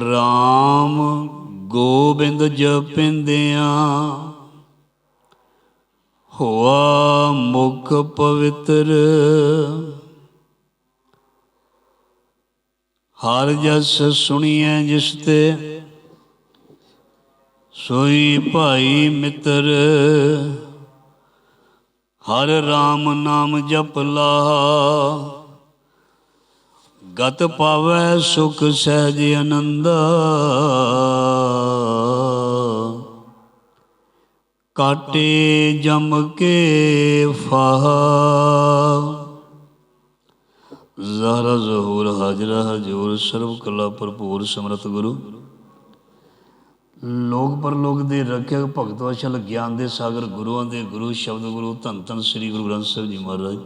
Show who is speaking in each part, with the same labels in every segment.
Speaker 1: ਰਾਮ ਗੋਬਿੰਦ ਜਪਿੰਦਿਆਂ। ਹੋਆ ਮੁਖ ਪਵਿੱਤਰ। ਹਰ ਜਸ ਸੁਣੀਐ ਜਿਸ ਤੇ ਸੋਈ ਭਾਈ ਮਿੱਤਰ। ਹਰ ਰਾਮ ਨਾਮ ਜਪ ਲਾ। ਗਤ ਪਾਵੈ ਸੁਖ ਸਹਿਜ ਆਨੰਦ। ਕਾਟੇ ਜਮ ਕੇ ਫਾਹ। ਜ਼ਹਰਾ ਜ਼ਹੂਰ ਹਾਜਰਾ ਹਜੂਰ ਸਰਬ ਕਲਾ ਭਰਪੂਰ ਸਮਰਤ ਗੁਰੂ। ਲੋਕ ਪਰਲੋਕ ਦੇ ਰੱਖਿਅਕ ਭਗਤ ਵਸ਼ਲ ਗਿਆਨ ਦੇ ਸਾਗਰ ਗੁਰੂਆਂ ਦੇ ਗੁਰੂ ਸ਼ਬਦ ਗੁਰੂ ਧੰਨ ਧੰਨ ਸ੍ਰੀ ਗੁਰੂ ਗ੍ਰੰਥ ਸਾਹਿਬ ਜੀ ਮਹਾਰਾਜ।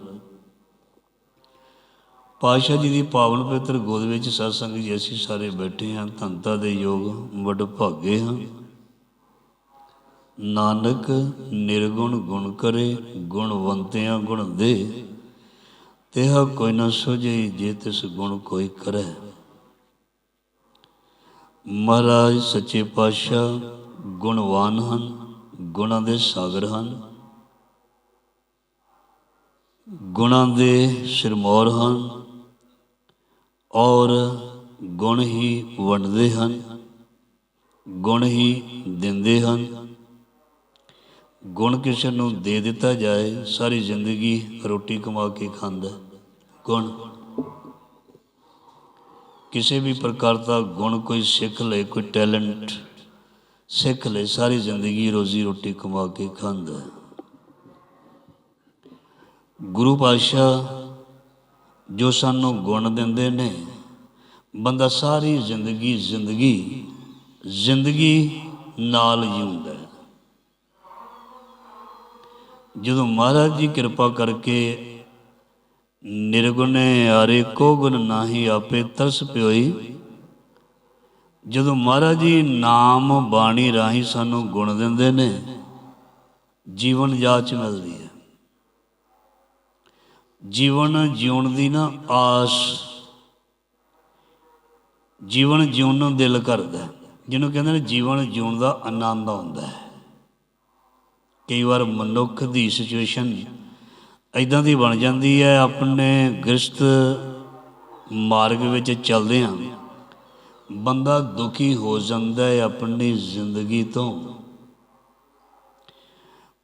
Speaker 1: ਪਾਤਸ਼ਾਹ ਜੀ ਦੀ ਪਾਵਨ ਪਵਿੱਤਰ ਗੋਦ ਵਿੱਚ ਸਤਸੰਗ ਜੀ ਅਸੀਂ ਸਾਰੇ ਬੈਠੇ ਹਾਂ ਧੰਤਾ ਦੇ ਯੋਗ ਵੱਡ ਭਾਗੇ ਹਾਂ। ਨਾਨਕ ਨਿਰਗੁਣ ਗੁਣ ਕਰੇ, ਗੁਣਵੰਤਿਆਂ ਗੁਣ ਦੇ, ਤਿਹ ਕੋਈ ਨਾ ਸੁਝੇ ਜੇ ਤਿਸ ਗੁਣ ਕੋਈ ਕਰੇ। ਮਹਾਰਾਜ ਸੱਚੇ ਪਾਤਸ਼ਾਹ ਗੁਣਵਾਨ ਹਨ, ਗੁਣਾਂ ਦੇ ਸਾਗਰ ਹਨ। ਗੁਣਾਂ ਦੇ ਸਿਰਮੌਰ ਹਨ ਔਰ ਗੁਣ ਹੀ ਵੰਡਦੇ ਹਨ, ਗੁਣ ਹੀ ਦਿੰਦੇ ਹਨ। ਗੁਣ ਕਿਸੇ ਨੂੰ ਦੇ ਦਿੱਤਾ ਜਾਏ, ਸਾਰੀ ਜ਼ਿੰਦਗੀ ਰੋਟੀ ਕਮਾ ਕੇ ਖਾਂਦਾ ਗੁਣ ਕਿਸੇ ਵੀ ਪ੍ਰਕਾਰ ਦਾ ਗੁਣ, ਕੋਈ ਸਿੱਖ ਲਏ, ਕੋਈ ਟੈਲੈਂਟ, ਸਿੱਖ ਲਏ, ਸਾਰੀ ਜ਼ਿੰਦਗੀ ਰੋਜ਼ੀ ਰੋਟੀ ਕਮਾ ਕੇ ਖਾਂਦਾ ਗੁਰੂ ਪਾਤਸ਼ਾਹ ਜੋ ਸਾਨੂੰ ਗੁਣ ਦਿੰਦੇ ਨੇ, ਬੰਦਾ ਸਾਰੀ ਜ਼ਿੰਦਗੀ ਜ਼ਿੰਦਗੀ ਜ਼ਿੰਦਗੀ ਨਾਲ ਜਿਉਂਦਾ ਜਦੋਂ ਮਹਾਰਾਜ ਜੀ ਕਿਰਪਾ ਕਰਕੇ ਨਿਰਗੁਣੇ ਆਰੇ ਕੋ ਗੁਣ ਨਾਹੀ ਆਪੇ ਤਰਸ ਪਿਓਈ। ਜਦੋਂ ਮਹਾਰਾਜ ਜੀ ਨਾਮ ਬਾਣੀ ਰਾਹੀਂ ਸਾਨੂੰ ਗੁਣ ਦਿੰਦੇ ਨੇ, ਜੀਵਨ ਜਾਚ ਮਿਲਦੀ ਹੈ। ਜੀਵਨ ਜਿਉਣ ਦੀ ਨਾ ਆਸ, ਜੀਵਨ ਜਿਉਣ ਨੂੰ ਦਿਲ ਕਰਦਾ ਜਿਹਨੂੰ ਕਹਿੰਦੇ ਨੇ ਜੀਵਨ ਜਿਉਣ ਦਾ ਆਨੰਦ ਆਉਂਦਾ ਹੈ। ਕਈ ਵਾਰ ਮਨੁੱਖ ਦੀ ਸਿਚੁਏਸ਼ਨ ਇਦਾਂ ਦੀ ਬਣ ਜਾਂਦੀ ਹੈ, ਆਪਣੇ ਗ੍ਰਸਤ ਮਾਰਗ ਵਿੱਚ ਚੱਲਦੇ ਹਾਂ। ਬੰਦਾ ਦੁਖੀ ਹੋ ਜਾਂਦਾ ਹੈ ਆਪਣੀ ਜ਼ਿੰਦਗੀ ਤੋਂ।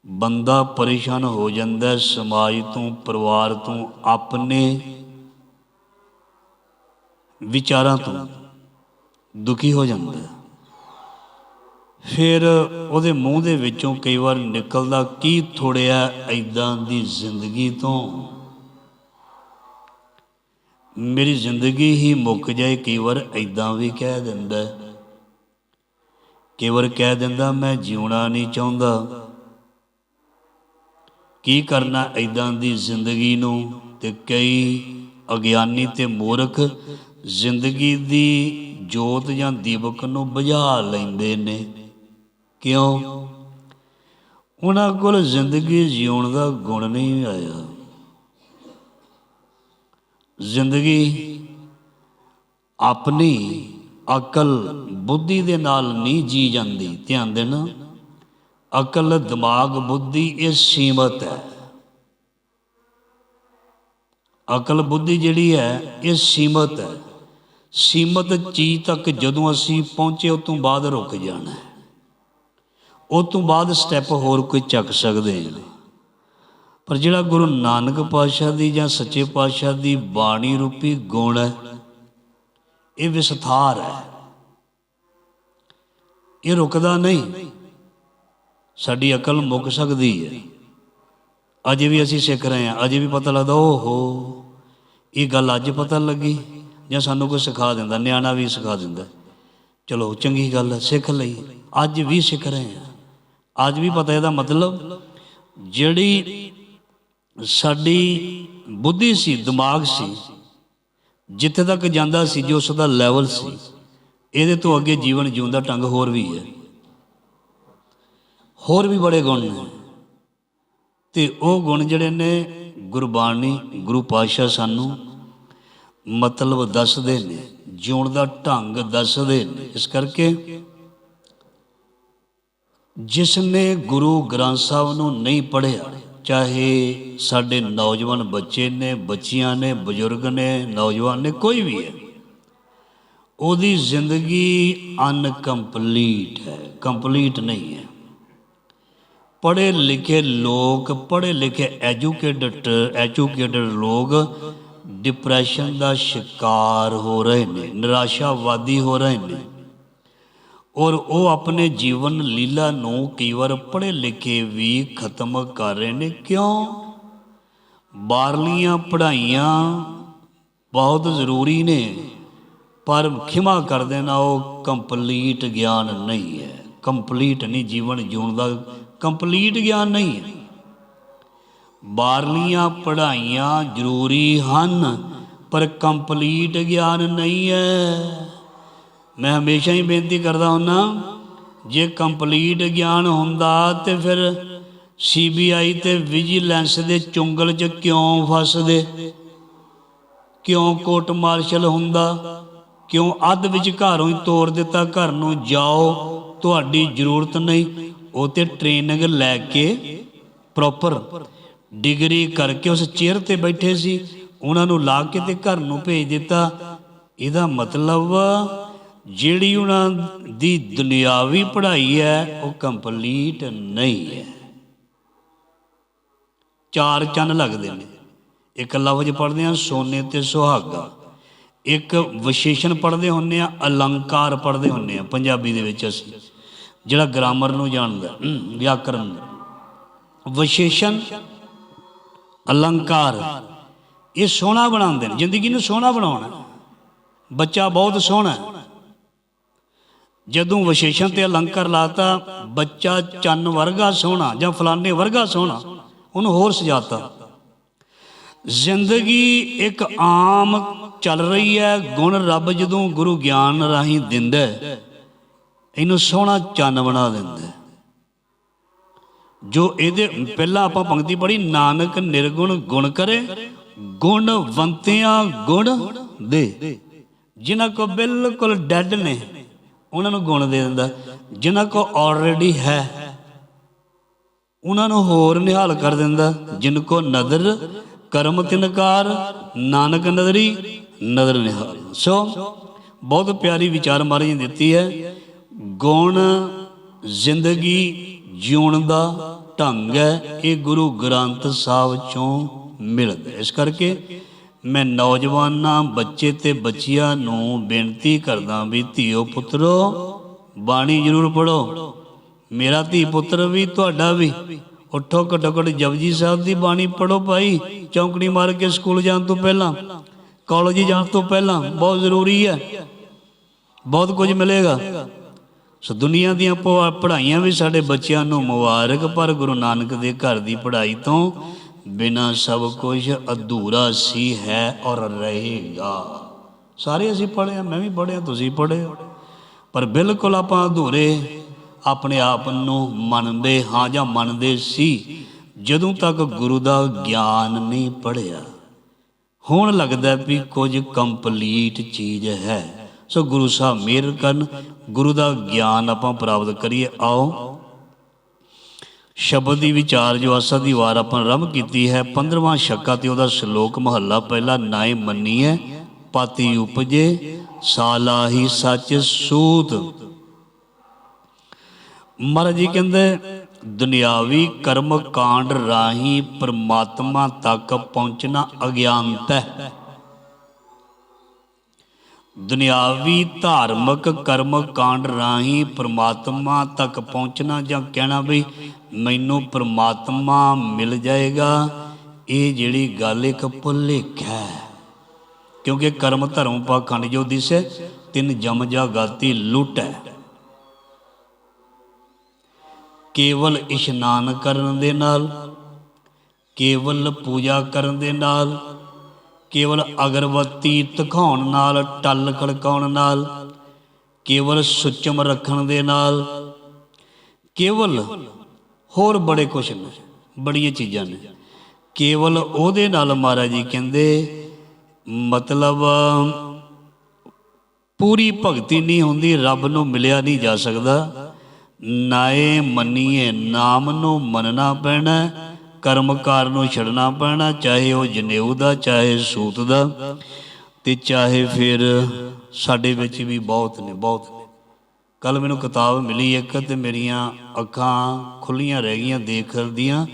Speaker 1: ਬੰਦਾ ਪਰੇਸ਼ਾਨ ਹੋ ਜਾਂਦਾ ਹੈ ਸਮਾਜ ਤੋਂ, ਪਰਿਵਾਰ ਤੋਂ, ਆਪਣੇ ਵਿਚਾਰਾਂ ਤੋਂ। ਦੁਖੀ ਹੋ ਜਾਂਦਾ ਹੈ। ਫਿਰ ਉਹਦੇ ਮੂੰਹ ਦੇ ਵਿੱਚੋਂ ਕਈ ਵਾਰ ਨਿਕਲਦਾ, ਕੀ ਥੋੜਿਆ ਐਦਾਂ ਦੀ ਜ਼ਿੰਦਗੀ ਤੋਂ? ਮੇਰੀ ਜ਼ਿੰਦਗੀ ਹੀ ਮੁੱਕ ਜਾਏ, ਕਈ ਵਾਰ ਐਦਾਂ ਵੀ ਕਹਿ ਦਿੰਦਾ ਕਈ ਵਾਰ ਕਹਿ ਦਿੰਦਾ, ਮੈਂ ਜਿਉਣਾ ਨਹੀਂ ਚਾਹੁੰਦਾ। ਕੀ ਕਰਨਾ ਐਦਾਂ ਦੀ ਜ਼ਿੰਦਗੀ ਨੂੰ? ਤੇ ਕਈ ਅਗਿਆਨੀ ਤੇ ਮੂਰਖ ਜ਼ਿੰਦਗੀ ਦੀ ਜੋਤ ਜਾਂ ਦੀਪਕ ਨੂੰ ਬੁਝਾ ਲੈਂਦੇ ਨੇ। ਕਿਉਂ? ਉਹਨਾਂ ਕੋਲ ਜ਼ਿੰਦਗੀ ਜਿਉਣ ਦਾ ਗੁਣ ਨਹੀਂ ਆਇਆ। ਜ਼ਿੰਦਗੀ ਆਪਣੀ ਅਕਲ, ਬੁੱਧੀ ਦੇ ਨਾਲ ਨਹੀਂ ਜੀ ਜਾਂਦੀ। ਧਿਆਨ ਦੇਣਾ, ਅਕਲ, ਦਿਮਾਗ, ਬੁੱਧੀ, ਇਹ ਸੀਮਤ ਹੈ। ਅਕਲ, ਬੁੱਧੀ ਜਿਹੜੀ ਹੈ, ਇਹ ਸੀਮਤ ਹੈ। ਸੀਮਤ ਚੀਜ਼ ਤੱਕ ਜਦੋਂ ਅਸੀਂ ਪਹੁੰਚੇ, ਉਸ ਤੋਂ ਬਾਅਦ ਰੁਕ ਜਾਣਾ ਉਹ ਤੋਂ ਬਾਅਦ ਸਟੈਪ ਹੋਰ ਕੋਈ ਚੱਕ ਸਕਦੇ ਹਾਂ ਪਰ ਜਿਹੜਾ ਗੁਰੂ ਨਾਨਕ ਪਾਤਸ਼ਾਹ ਦੀ ਜਾਂ ਸੱਚੇ ਪਾਤਸ਼ਾਹ ਦੀ ਬਾਣੀ ਰੂਪੀ ਗੁਣ ਹੈ, ਇਹ ਵਿਸਥਾਰ ਹੈ। ਇਹ ਰੁਕਦਾ ਨਹੀਂ। ਸਾਡੀ ਅਕਲ ਮੁੱਕ ਸਕਦੀ ਹੈ। ਅਜੇ ਵੀ ਅਸੀਂ ਸਿੱਖ ਰਹੇ ਹਾਂ। ਅਜੇ ਵੀ ਪਤਾ ਲੱਗਦਾ, ਓਹੋ, ਇਹ ਗੱਲ ਅੱਜ ਪਤਾ ਲੱਗੀ ਜਾਂ ਸਾਨੂੰ ਕੋਈ ਸਿਖਾ ਦਿੰਦਾ, ਨਿਆਣਾ ਵੀ ਸਿਖਾ ਦਿੰਦਾ। ਚਲੋ, ਚੰਗੀ ਗੱਲ ਹੈ, ਸਿੱਖ ਲਈ। ਅੱਜ ਵੀ ਸਿੱਖ ਰਹੇ ਹਾਂ। ਅੱਜ ਵੀ ਪਤਾ ਇਹਦਾ ਮਤਲਬ, ਜਿਹੜੀ ਸਾਡੀ ਬੁੱਧੀ ਸੀ, ਦਿਮਾਗ ਸੀ, ਜਿੱਥੇ ਤੱਕ ਜਾਂਦਾ ਸੀ, ਜੋ ਉਸ ਦਾ ਲੈਵਲ ਸੀ, ਇਹਦੇ ਤੋਂ ਅੱਗੇ ਜੀਵਨ ਜਿਉਣ ਦਾ ਢੰਗ ਹੋਰ ਵੀ ਹੈ। ਹੋਰ ਵੀ ਬੜੇ ਗੁਣ ਨੇ। ਤੇ ਉਹ ਗੁਣ ਜਿਹੜੇ ਨੇ, ਗੁਰਬਾਣੀ, ਗੁਰੂ ਪਾਤਸ਼ਾਹ ਸਾਨੂੰ ਮਤਲਬ ਦੱਸਦੇ ਨੇ, ਜਿਉਣ ਦਾ ਢੰਗ ਦੱਸਦੇ ਨੇ। ਇਸ ਕਰਕੇ ਜਿਸ ਨੇ ਗੁਰੂ ਗ੍ਰੰਥ ਸਾਹਿਬ ਨੂੰ ਨਹੀਂ ਪੜ੍ਹਿਆ, ਚਾਹੇ ਸਾਡੇ ਨੌਜਵਾਨ ਬੱਚੇ ਨੇ, ਬੱਚੀਆਂ ਨੇ, ਬਜ਼ੁਰਗ ਨੇ, ਨੌਜਵਾਨ ਨੇ, ਕੋਈ ਵੀ ਹੈ, ਉਹਦੀ ਜ਼ਿੰਦਗੀ ਅਨਕੰਪਲੀਟ ਹੈ, ਕੰਪਲੀਟ ਨਹੀਂ ਹੈ। ਪੜ੍ਹੇ ਲਿਖੇ ਲੋਕ ਪੜ੍ਹੇ ਲਿਖੇ ਐਜੂਕੇਟਡ ਐਜੂਕੇਟਡ ਲੋਕ ਡਿਪਰੈਸ਼ਨ ਦਾ ਸ਼ਿਕਾਰ ਹੋ ਰਹੇ ਨੇ, ਨਿਰਾਸ਼ਾਵਾਦੀ ਹੋ ਰਹੇ ਨੇ। ਔਰ ਉਹ ਆਪਣੇ ਜੀਵਨ ਲੀਲਾ ਨੂੰ ਕਈ ਵਾਰ ਪੜ੍ਹੇ ਲਿਖੇ ਵੀ ਖਤਮ ਕਰ ਰਹੇ ਨੇ। ਕਿਉਂ? ਬਾਹਰਲੀਆਂ ਪੜ੍ਹਾਈਆਂ ਬਹੁਤ ਜ਼ਰੂਰੀ ਨੇ, ਪਰ ਖਿਮਾ ਕਰ ਦੇਣਾ ਉਹ ਕੰਪਲੀਟ ਗਿਆਨ ਨਹੀਂ ਹੈ। ਕੰਪਲੀਟ ਨਹੀਂ, ਜੀਵਨ ਜਿਉਣ ਦਾ ਕੰਪਲੀਟ ਗਿਆਨ ਨਹੀਂ ਹੈ। ਬਾਹਰਲੀਆਂ ਪੜ੍ਹਾਈਆਂ ਜ਼ਰੂਰੀ ਹਨ, ਪਰ ਕੰਪਲੀਟ ਗਿਆਨ ਨਹੀਂ ਹੈ। ਮੈਂ ਹਮੇਸ਼ਾ ਹੀ ਬੇਨਤੀ ਕਰਦਾ ਹੁੰਨਾ, ਜੇ ਕੰਪਲੀਟ ਗਿਆਨ ਹੁੰਦਾ ਤੇ ਫਿਰ ਸੀਬੀਆਈ ਤੇ ਵਿਜੀਲੈਂਸ ਦੇ ਚੁੰਗਲ 'ਚ ਕਿਉਂ ਫਸਦੇ? ਕਿਉਂ ਕੋਰਟ ਮਾਰਸ਼ਲ ਹੁੰਦਾ? ਕਿਉਂ ਅੱਧ ਵਿੱਚ ਘਰੋਂ ਹੀ ਤੋੜ ਦਿੱਤਾ ਘਰ ਨੂੰ, ਜਾਓ, ਤੁਹਾਡੀ ਜ਼ਰੂਰਤ ਨਹੀਂ। ਉਹ ਤੇ ਟ੍ਰੇਨਿੰਗ ਲੈ ਕੇ ਪ੍ਰੋਪਰ ਡਿਗਰੀ ਕਰਕੇ ਉਸ ਚੇਅਰ ਤੇ ਬੈਠੇ ਸੀ। ਉਹਨਾਂ ਨੂੰ ਲਾ ਕੇ ਤੇ ਘਰ ਨੂੰ ਭੇਜ ਦਿੱਤਾ। ਇਹਦਾ ਮਤਲਬ ਜਿਹੜੀ ਉਹਨਾਂ ਦੀ ਦੁਨਿਆਵੀ ਪੜ੍ਹਾਈ ਹੈ ਉਹ ਕੰਪਲੀਟ ਨਹੀਂ ਹੈ। ਚਾਰ ਚੰਨ ਲੱਗਦੇ ਨੇ। ਇੱਕ ਲਫ਼ਜ਼ ਪੜ੍ਹਦੇ ਆ ਸੋਨੇ ਤੇ ਸੁਹਾਗਾ। ਇੱਕ ਵਿਸ਼ੇਸ਼ਣ ਪੜ੍ਹਦੇ ਹੁੰਨੇ ਆ ਅਲੰਕਾਰ ਪੜ੍ਹਦੇ ਹੁੰਨੇ ਆ ਪੰਜਾਬੀ ਦੇ ਵਿੱਚ ਅਸੀਂ। ਜਿਹੜਾ ਗ੍ਰਾਮਰ ਨੂੰ ਜਾਣਦਾ ਹਮ, ਵਿਆਕਰਨ। ਵਿਸ਼ੇਸ਼ਣ ਅਲੰਕਾਰ ਇਹ ਸੋਹਣਾ ਬਣਾਉਂਦੇ ਨੇ। ਜ਼ਿੰਦਗੀ ਨੂੰ ਸੋਹਣਾ ਬਣਾਉਣਾ। ਬੱਚਾ ਬਹੁਤ ਸੋਹਣਾ ਹੈ। ਜਦੋਂ ਵਿਸ਼ੇਸ਼ਣ ਤੇ ਅਲੰਕਾਰ ਲਾਤਾ, ਬੱਚਾ ਚੰਨ ਵਰਗਾ ਸੋਹਣਾ ਜਾਂ ਫਲਾਣੇ ਵਰਗਾ ਸੋਹਣਾ, ਉਹਨੂੰ ਹੋਰ ਸਜਾਤਾ। ਜ਼ਿੰਦਗੀ ਇੱਕ ਆਮ ਚੱਲ ਰਹੀ ਹੈ, ਗੁਣ ਰੱਬ ਜਦੋਂ ਗੁਰੂ ਗਿਆਨ ਰਾਹੀਂ ਦਿੰਦਾ ਇਹਨੂੰ ਸੋਹਣਾ ਚੰਨ ਬਣਾ ਦਿੰਦਾ ਜੋ ਇਹਦੇ, ਪਹਿਲਾਂ ਆਪਾਂ ਪੰਕਤੀ ਪੜ੍ਹੀ, ਨਾਨਕ ਨਿਰਗੁਣ ਗੁਣ ਕਰੇ ਗੁਣਵੰਤਿਆਂ ਗੁਣ ਦੇ। ਜਿਨ੍ਹਾਂ ਕੋ ਬਿਲਕੁਲ ਡੈਡ ਨੇ ਉਹਨਾਂ ਨੂੰ ਗੁਣ ਦੇ ਦਿੰਦਾ। ਜਿਨ੍ਹਾਂ ਕੋ ਆਲਰੇਡੀ ਹੈ, ਉਹਨਾਂ ਨੂੰ ਹੋਰ ਨਿਹਾਲ ਕਰ ਦਿੰਦਾ। ਜਿਨ ਕੋ ਨਦਰ, ਕਰਮ ਤਿਨਕਾਰ ਨਾਨਕ ਨਦਰੀ, ਨਦਰ ਨਿਹਾਲ। ਸੋ, ਬਹੁਤ ਪਿਆਰੀ ਵਿਚਾਰ ਮਾਰੀ ਦਿੱਤੀ ਹੈ। ਗੁਣ ਜ਼ਿੰਦਗੀ ਜਿਉਣ ਦਾ ਢੰਗ ਹੈ। ਇਹ ਗੁਰੂ ਗ੍ਰੰਥ ਸਾਹਿਬ ਚੋਂ ਮਿਲਦਾ ਇਸ ਕਰਕੇ ਮੈਂ ਨੌਜਵਾਨਾਂ, ਬੱਚੇ ਤੇ ਬੱਚੀਆਂ ਨੂੰ ਬੇਨਤੀ ਕਰਦਾ ਵੀ ਧੀਓ ਪੁੱਤਰੋ, ਬਾਣੀ ਜ਼ਰੂਰ ਪੜੋ ਮੇਰਾ ਧੀ ਪੁੱਤਰ ਵੀ, ਤੁਹਾਡਾ ਵੀ। ਉੱਠੋ ਘੱਟੋ ਘੱਟ ਜਪਜੀ ਸਾਹਿਬ ਦੀ ਬਾਣੀ ਪੜੋ ਭਾਈ। ਚੌਂਕੜੀ ਮਾਰ ਕੇ ਸਕੂਲ ਜਾਣ ਤੋਂ ਪਹਿਲਾਂ, ਕਾਲਜ ਜਾਣ ਤੋਂ ਪਹਿਲਾਂ ਬਹੁਤ ਜ਼ਰੂਰੀ ਹੈ। ਬਹੁਤ ਕੁਝ ਮਿਲੇਗਾ। ਸੋ ਦੁਨੀਆ ਦੀਆਂ ਪ- ਪੜ੍ਹਾਈਆਂ ਵੀ ਸਾਡੇ ਬੱਚਿਆਂ ਨੂੰ ਮੁਬਾਰਕ ਪਰ ਗੁਰੂ ਨਾਨਕ ਦੇ ਘਰ ਦੀ ਪੜ੍ਹਾਈ ਤੋਂ ਬਿਨਾ ਸਭ ਕੁਝ ਅਧੂਰਾ ਸੀ ਹੈ ਔਰ ਰਹੇਗਾ। ਸਾਰੇ ਅਸੀਂ ਪੜ੍ਹਿਆ ਮੈਂ ਵੀ ਪੜ੍ਹਿਆ, ਤੁਸੀਂ ਪੜ੍ਹੇ ਹੋ। ਪਰ ਬਿਲਕੁਲ ਆਪਾਂ ਅਧੂਰੇ, ਆਪਣੇ ਆਪ ਨੂੰ ਮੰਨਦੇ ਹਾਂ ਜਾਂ ਮੰਨਦੇ ਸੀ, ਜਦੋਂ ਤੱਕ ਗੁਰੂ ਦਾ ਗਿਆਨ ਨਹੀਂ ਪੜ੍ਹਿਆ। ਹੁਣ ਲੱਗਦਾ ਵੀ ਕੁਝ ਕੰਪਲੀਟ ਚੀਜ਼ ਹੈ। ਸੋ ਗੁਰੂ ਸਾਹਿਬ ਮਿਹਰ ਕਰਨ, ਗੁਰੂ ਦਾ ਗਿਆਨ ਆਪਾਂ ਪ੍ਰਾਪਤ ਕਰੀਏ। ਆਓ ਸ਼ਬਦ ਦੀ ਵਿਚਾਰ ਜੋ ਆਸਾ ਦੀ ਵਾਰ ਆਪਾਂ ਰੰਭ ਕੀਤੀ ਹੈ 15ਵਾਂ ਸ਼ੱਕਾ ਤੇ ਉਹਦਾ ਸ਼ਲੋਕ ਮਹੱਲਾ ਪਹਿਲਾ ਨਾਏ ਮੰਨੀਐ, ਪਾਤੀ ਉਪਜੇ, ਸਾਲਾਹੀ ਸੱਚ ਸੂਤ। ਮਹਾਰਾਜ ਜੀ ਕਹਿੰਦੇ, ਦੁਨਿਆਵੀ ਕਰਮ ਕਾਂਡ ਰਾਹੀਂ ਪਰਮਾਤਮਾ ਤੱਕ ਪਹੁੰਚਣਾ ਅਗਿਆਨਤਾ ਹੈ। ਦੁਨਿਆਵੀ ਧਾਰਮਿਕ ਕਰਮ ਕਾਂਡ ਰਾਹੀਂ ਪ੍ਰਮਾਤਮਾ ਤੱਕ ਪਹੁੰਚਣਾ ਜਾਂ ਕਹਿਣਾ ਵੀ ਮੈਨੂੰ ਪ੍ਰਮਾਤਮਾ ਮਿਲ ਜਾਏਗਾ, ਇਹ ਜਿਹੜੀ ਗੱਲ ਇੱਕ ਭੁਲੇਖਾ ਹੈ। ਕਿਉਂਕਿ ਕਰਮ ਧਰਮ ਪਾਖੰਡ ਜੋ ਦਿਸੇ ਤਿੰਨ ਜਮ ਜਾ ਗਾਤੀ ਲੁੱਟ ਹੈ। ਕੇਵਲ ਇਸ਼ਨਾਨ ਕਰਨ ਦੇ ਨਾਲ, ਕੇਵਲ ਪੂਜਾ ਕਰਨ ਦੇ ਨਾਲ ਕੇਵਲ ਅਗਰਬੱਤੀ ਧਖਾਉਣ ਨਾਲ, ਟੱਲ ਖੜਕਾਉਣ ਨਾਲ, ਕੇਵਲ ਸੁੱਚਮ ਰੱਖਣ ਦੇ ਨਾਲ, ਕੇਵਲ ਹੋਰ ਬੜੇ ਕੁਛ ਨੇ, ਬੜੀਆਂ ਚੀਜ਼ਾਂ ਨੇ। ਕੇਵਲ ਉਹਦੇ ਨਾਲ ਮਹਾਰਾਜ ਜੀ ਕਹਿੰਦੇ, ਮਤਲਬ ਪੂਰੀ ਭਗਤੀ ਨਹੀਂ ਹੁੰਦੀ, ਰੱਬ ਨੂੰ ਮਿਲਿਆ ਨਹੀਂ ਜਾ ਸਕਦਾ। ਨਾਏ ਮੰਨੀਏ, ਨਾਮ ਨੂੰ ਮੰਨਣਾ ਪੈਣਾ ਕਰਮਕਾਰ ਨੂੰ ਛੱਡਣਾ ਪੈਣਾ, ਚਾਹੇ ਉਹ ਜਨੇਊ ਦਾ, ਚਾਹੇ ਸੂਤ ਦਾ, ਤੇ ਚਾਹੇ ਫਿਰ ਸਾਡੇ ਵਿੱਚ ਵੀ ਬਹੁਤ ਨੇ ਬਹੁਤ ਨੇ। ਕੱਲ ਮੈਨੂੰ ਕਿਤਾਬ ਮਿਲੀ ਇੱਕ ਤੇ ਮੇਰੀਆਂ ਅੱਖਾਂ ਖੁੱਲੀਆਂ ਰਹਿ ਗਈਆਂ ਦੇਖਣ ਦੀਆਂ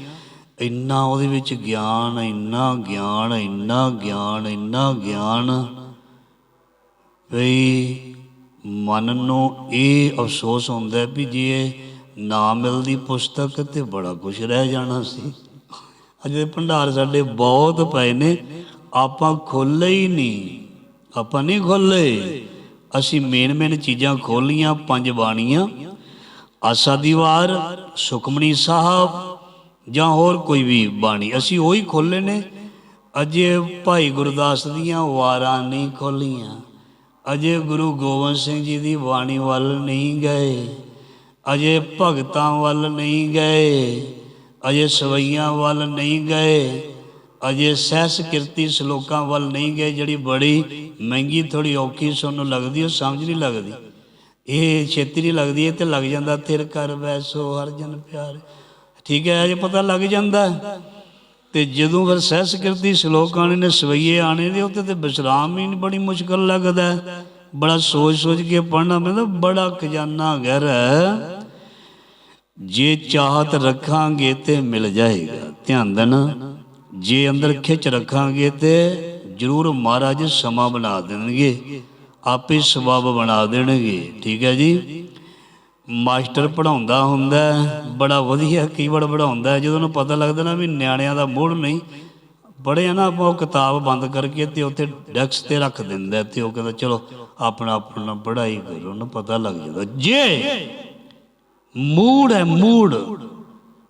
Speaker 1: ਇੰਨਾ ਉਹਦੇ ਵਿੱਚ ਗਿਆਨ, ਇੰਨਾ ਗਿਆਨ ਇੰਨਾ ਗਿਆਨ ਇੰਨਾ ਗਿਆਨ। ਵੀ ਮਨ ਨੂੰ ਇਹ ਅਫਸੋਸ ਹੁੰਦਾ ਵੀ ਜੇ ਨਾ ਮਿਲਦੀ ਪੁਸਤਕ ਤੇ ਬੜਾ ਕੁਝ ਰਹਿ ਜਾਣਾ ਸੀ। ਅਜੇ ਭੰਡਾਰ ਸਾਡੇ ਬਹੁਤ ਪਏ ਨੇ, ਆਪਾਂ ਖੋਲੇ ਹੀ ਨਹੀਂ। ਆਪਾਂ ਨਹੀਂ ਖੋਲੇ ਅਸੀਂ ਮੇਨ ਮੇਨ ਚੀਜ਼ਾਂ ਖੋਲੀਆਂ ਪੰਜ ਬਾਣੀਆਂ। ਆਸਾ ਦੀ ਵਾਰ ਸੁਖਮਣੀ ਸਾਹਿਬ, ਜਾਂ ਹੋਰ ਕੋਈ ਵੀ ਬਾਣੀ। ਅਸੀਂ ਉਹੀ ਖੋਲੇ ਨੇ। ਅਜੇ ਭਾਈ ਗੁਰਦਾਸ ਦੀਆਂ ਵਾਰਾਂ ਨਹੀਂ ਖੋਲੀਆਂ ਅਜੇ ਗੁਰੂ ਗੋਬਿੰਦ ਸਿੰਘ ਜੀ ਦੀ ਬਾਣੀ ਵੱਲ ਨਹੀਂ ਗਏ। ਅਜੇ ਭਗਤਾਂ ਵੱਲ ਨਹੀਂ ਗਏ। ਅਜੇ ਸਵਈਆਂ ਵੱਲ ਨਹੀਂ ਗਏ, ਅਜੇ ਸਹਿਸ ਕੀਰਤੀ ਸ਼ਲੋਕਾਂ ਵੱਲ ਨਹੀਂ ਗਏ, ਜਿਹੜੀ ਬੜੀ ਮਹਿੰਗੀ ਥੋੜੀ ਔਖੀ ਸਾਨੂੰ ਲੱਗਦੀ, ਉਹ ਸਮਝ ਨਹੀਂ ਲੱਗਦੀ। ਇਹ ਛੇਤੀ ਨਹੀਂ ਲੱਗਦੀ, ਇਹ ਤੇ ਲੱਗ ਜਾਂਦਾ, ਥਿਰ ਕਰ ਵੈਸੋ ਹਰ ਜਨ ਪਿਆਰ। ਠੀਕ ਹੈ ਅਜੇ ਪਤਾ ਲੱਗ ਜਾਂਦਾ। ਤੇ ਜਦੋਂ ਫਿਰ ਸਹਿਸ ਕੀਰਤੀ ਸ਼ਲੋਕ ਆਣੇ ਨੇ, ਸਵਈਏ ਆਣੇ ਨੇ ਉੱਤੇ ਤੇ ਵਿਸ਼ਰਾਮ ਹੀ ਨਹੀਂ, ਬੜੀ ਮੁਸ਼ਕਲ ਲੱਗਦਾ। ਬੜਾ ਸੋਚ ਸੋਚ ਕੇ ਪੜਨਾ ਪੈਂਦਾ, ਬੜਾ ਖਜ਼ਾਨਾ ਗਹਿਰਾ ਜੇ ਚਾਹਤ ਰੱਖਾਂਗੇ ਤੇ ਮਿਲ ਜਾਏਗਾ। ਧਿਆਨ ਦੇਣਾ, ਜੇ ਅੰਦਰ ਖਿੱਚ ਰੱਖਾਂਗੇ ਤੇ ਜ਼ਰੂਰ ਮਹਾਰਾਜ ਸਮਾਂ ਬਣਾ ਦੇਣਗੇ, ਆਪੇ ਸਬਬ ਬਣਾ ਦੇਣਗੇ। ਠੀਕ ਹੈ ਜੀ? ਮਾਸਟਰ ਪੜਾਉਂਦਾ ਹੁੰਦਾ, ਬੜਾ ਵਧੀਆ ਕੀਵਰਡ ਪੜਾਉਂਦਾ ਜਦੋਂ ਉਹਨੂੰ ਪਤਾ ਲੱਗਦਾ ਨਾ ਵੀ ਨਿਆਣਿਆਂ ਦਾ ਮੂਡ ਨਹੀਂ ਪੜ੍ਹਿਆ ਨਾ ਆਪਾਂ, ਉਹ ਕਿਤਾਬ ਬੰਦ ਕਰਕੇ ਤੇ ਉੱਥੇ ਡੈਕਸ ਤੇ ਰੱਖ ਦਿੰਦਾ ਹੈ ਤੇ ਉਹ ਕਹਿੰਦਾ, ਚਲੋ ਆਪਣਾ ਆਪਣਾ ਪੜ੍ਹਾਈ ਕਰੋ, ਉਹਨੂੰ ਪਤਾ ਲੱਗ ਜਾਂਦਾ। ਜੇ ਮੂਡ ਹੈ ਮੂਡ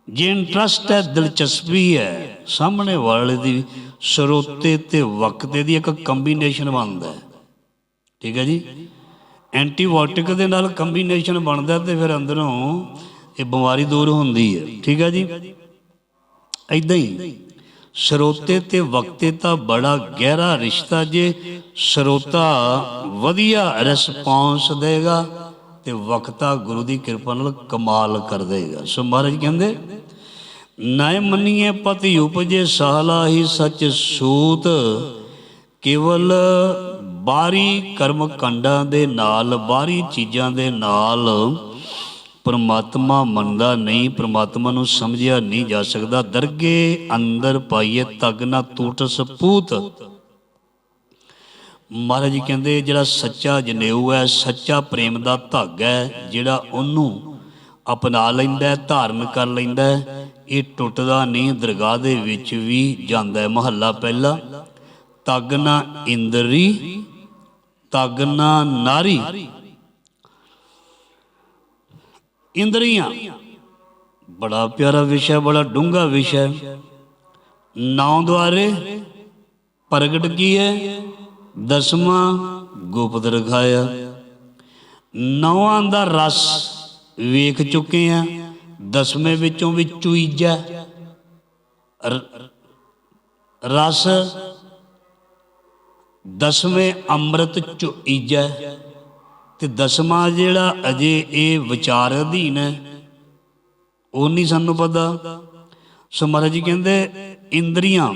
Speaker 1: ਜੇ ਇੰਟਰਸਟ ਹੈ, ਦਿਲਚਸਪੀ ਹੈ। ਸਾਹਮਣੇ ਵਾਲੇ ਦੀ ਸਰੋਤੇ ਤੇ ਵਕਤੇ ਦੀ ਇੱਕ ਕੰਬੀਨੇਸ਼ਨ ਬਣਦਾ ਹੈ। ਠੀਕ ਹੈ ਜੀ? ਐਂਟੀਬਾਇਓਟਿਕ ਦੇ ਨਾਲ ਕੰਬੀਨੇਸ਼ਨ ਬਣਦਾ ਤੇ ਫਿਰ ਅੰਦਰੋਂ ਇਹ ਬਿਮਾਰੀ ਦੂਰ ਹੁੰਦੀ ਹੈ। ਠੀਕ ਹੈ ਜੀ? ਐਦਾਂ ਹੀ ਸਰੋਤੇ ਤੇ ਵਕਤੇ ਦਾ ਬੜਾ ਗਹਿਰਾ ਰਿਸ਼ਤਾ ਜੇ ਸਰੋਤਾ ਵਧੀਆ ਰਿਸਪੌਂਸ ਦੇਗਾ। ਤੇ ਵਕਤਾ ਗੁਰੂ ਦੀ ਕਿਰਪਾ ਨਾਲ ਕਮਾਲ ਕਰ ਦੇਗਾ ਸੋ ਮਹਾਰਾਜ ਕਹਿੰਦੇ ਨਾਇ ਮੰਨੀਏ ਪਤੀ ਉਪਜੇ ਸਾਲਾ ਹੀ ਸੱਚ ਸੂਤ, ਕੇਵਲ ਬਾਹਰੀ ਕਰਮ ਕੰਡਾਂ ਦੇ ਨਾਲ ਬਾਹਰੀ ਚੀਜ਼ਾਂ ਦੇ ਨਾਲ ਪਰਮਾਤਮਾ ਮੰਨਦਾ ਨਹੀਂ, ਪਰਮਾਤਮਾ ਨੂੰ ਸਮਝਿਆ ਨਹੀਂ ਜਾ ਸਕਦਾ। ਦਰਗੇ ਅੰਦਰ ਪਾਈਏ ਤਗ ਨਾ ਟੂਟ ਸਪੂਤ ਮਹਾਰਾਜ ਜੀ ਕਹਿੰਦੇ ਜਿਹੜਾ ਸੱਚਾ ਜਨੇਊ ਹੈ ਸੱਚਾ ਪ੍ਰੇਮ ਦਾ ਧਾਗਾ ਹੈ ਜਿਹੜਾ ਉਹਨੂੰ ਅਪਣਾ ਲੈਂਦਾ ਹੈ, ਧਾਰਨ ਕਰ ਲੈਂਦਾ ਇਹ ਟੁੱਟਦਾ ਨਹੀਂ ਦਰਗਾਹ ਦੇ ਵਿੱਚ ਵੀ ਜਾਂਦਾ ਹੈ। ਮਹੱਲਾ ਪਹਿਲਾ ਤਗ ਨਾ ਇੰਦਰੀ ਤਗ ਨਾ ਨਾਰੀ। ਇੰਦਰੀਆਂ ਬੜਾ ਪਿਆਰਾ ਵਿਸ਼ਾ ਬੜਾ ਡੂੰਘਾ ਵਿਸ਼ਾ ਹੈ। ਨੌ ਦੁਆਰੇ ਪ੍ਰਗਟ ਕੀ ਹੈ? ਦਸਵਾਂ ਗੁਪਤ ਰਖਾਇਆ। ਨੌਆਂ ਦਾ ਰਸ ਵੇਖ ਚੁੱਕੇ ਆ। ਦਸਵੇਂ ਵਿੱਚੋਂ ਵੀ ਚੁਈਜਾ। ਰਸ ਦਸਵੇਂ ਅੰਮ੍ਰਿਤ ਚੁਈਜਾ। ਤੇ ਦਸਵਾਂ ਜਿਹੜਾ ਅਜੇ ਇਹ ਵਿਚਾਰ ਅਧੀਨ ਹੈ, ਉਹ ਨਹੀਂ ਸਾਨੂੰ ਪਤਾ। ਸੋ ਮਹਾਰਾਜ ਜੀ ਕਹਿੰਦੇ, ਇੰਦਰੀਆਂ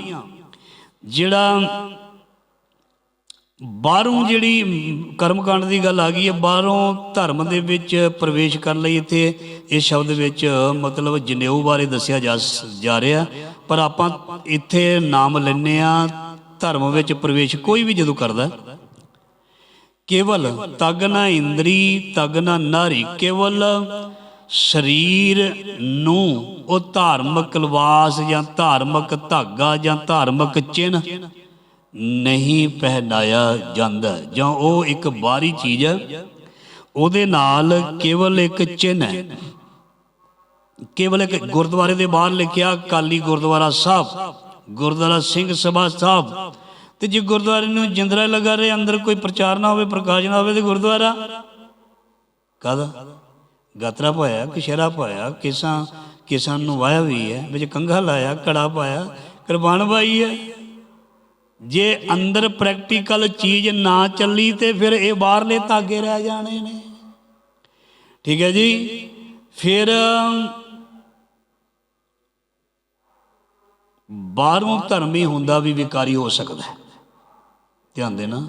Speaker 1: ਜਿਹੜਾ ਬਾਹਰੋਂ ਜਿਹੜੀ ਕਰਮਕਾਂਡ ਦੀ ਗੱਲ ਆ ਗਈ ਹੈ, ਬਾਹਰੋਂ ਧਰਮ ਦੇ ਵਿੱਚ ਪ੍ਰਵੇਸ਼ ਕਰਨ ਲਈ ਇੱਥੇ ਇਸ ਸ਼ਬਦ ਵਿੱਚ ਮਤਲਬ ਜਨੇਊ ਬਾਰੇ ਦੱਸਿਆ ਜਾ ਜਾ ਰਿਹਾ ਪਰ ਆਪਾਂ ਇੱਥੇ ਨਾਮ ਲੈਨੇ ਆ ਧਰਮ ਵਿੱਚ ਪ੍ਰਵੇਸ਼ ਕੋਈ ਵੀ ਜਦੋਂ ਕਰਦਾ ਕੇਵਲ ਤਗ ਨਾ ਇੰਦਰੀ, ਤਗ ਨਾ ਨਾਰੀ, ਕੇਵਲ ਸਰੀਰ ਨੂੰ ਉਹ ਧਾਰਮਿਕ ਲਵਾਸ ਜਾਂ ਧਾਰਮਿਕ ਧਾਗਾ ਜਾਂ ਧਾਰਮਿਕ ਚਿੰਨ ਨਹੀਂ ਪਹਿਨਾਇਆ ਜਾਂਦਾ। ਜਾਂ ਉਹ ਇੱਕ ਬਾਹਰੀ ਚੀਜ਼ ਹੈ, ਉਹਦੇ ਨਾਲ ਕੇਵਲ ਇੱਕ ਚਿੰਨ ਹੈ। ਕੇਵਲ ਇੱਕ ਗੁਰਦੁਆਰੇ ਦੇ ਬਾਹਰ ਲਿਖਿਆ ਕਾਲੀ ਗੁਰਦੁਆਰਾ ਸਾਹਿਬ, ਗੁਰਦੁਆਰਾ ਸਿੰਘ ਸਭਾ ਸਾਹਿਬ। ਤੇ ਜੇ ਗੁਰਦੁਆਰੇ ਨੂੰ ਜਿੰਦਰਾ ਲਗਾ ਰਹੇ, ਅੰਦਰ ਕੋਈ ਪ੍ਰਚਾਰ ਨਾ ਹੋਵੇ, ਪ੍ਰਕਾਸ਼ ਨਾ ਹੋਵੇ, ਤੇ ਗੁਰਦੁਆਰਾ? ਕਾਹਦਾ? ਗਾਤਰਾ ਪਾਇਆ ਕਿਸ਼ਰਾ ਪਾਇਆ, ਕਿਸਾਂ ਕਿਸਾਨ ਨੂੰ ਵਾਇਆ ਵੀ ਹੈ, ਵਿੱਚ ਕੰਘਾ ਲਾਇਆ, ਕੜਾ ਪਾਇਆ ਕਿਰਪਾਨ ਪਾਈ ਹੈ। ਜੇ ਅੰਦਰ ਪ੍ਰੈਕਟੀਕਲ ਚੀਜ਼ ਨਾ ਚੱਲੀ ਤੇ ਫਿਰ ਇਹ ਬਾਹਰਲੇ ਤਾਗੇ ਰਹਿ ਜਾਣੇ ਨੇ। ਠੀਕ ਹੈ ਜੀ? ਫਿਰ, ਬਾਹਰੋਂ ਧਰਮੀ ਹੁੰਦਾ ਵੀ ਵਿਕਾਰੀ ਹੋ ਸਕਦਾ ਹੈ। ਧਿਆਨ ਦੇਣਾ।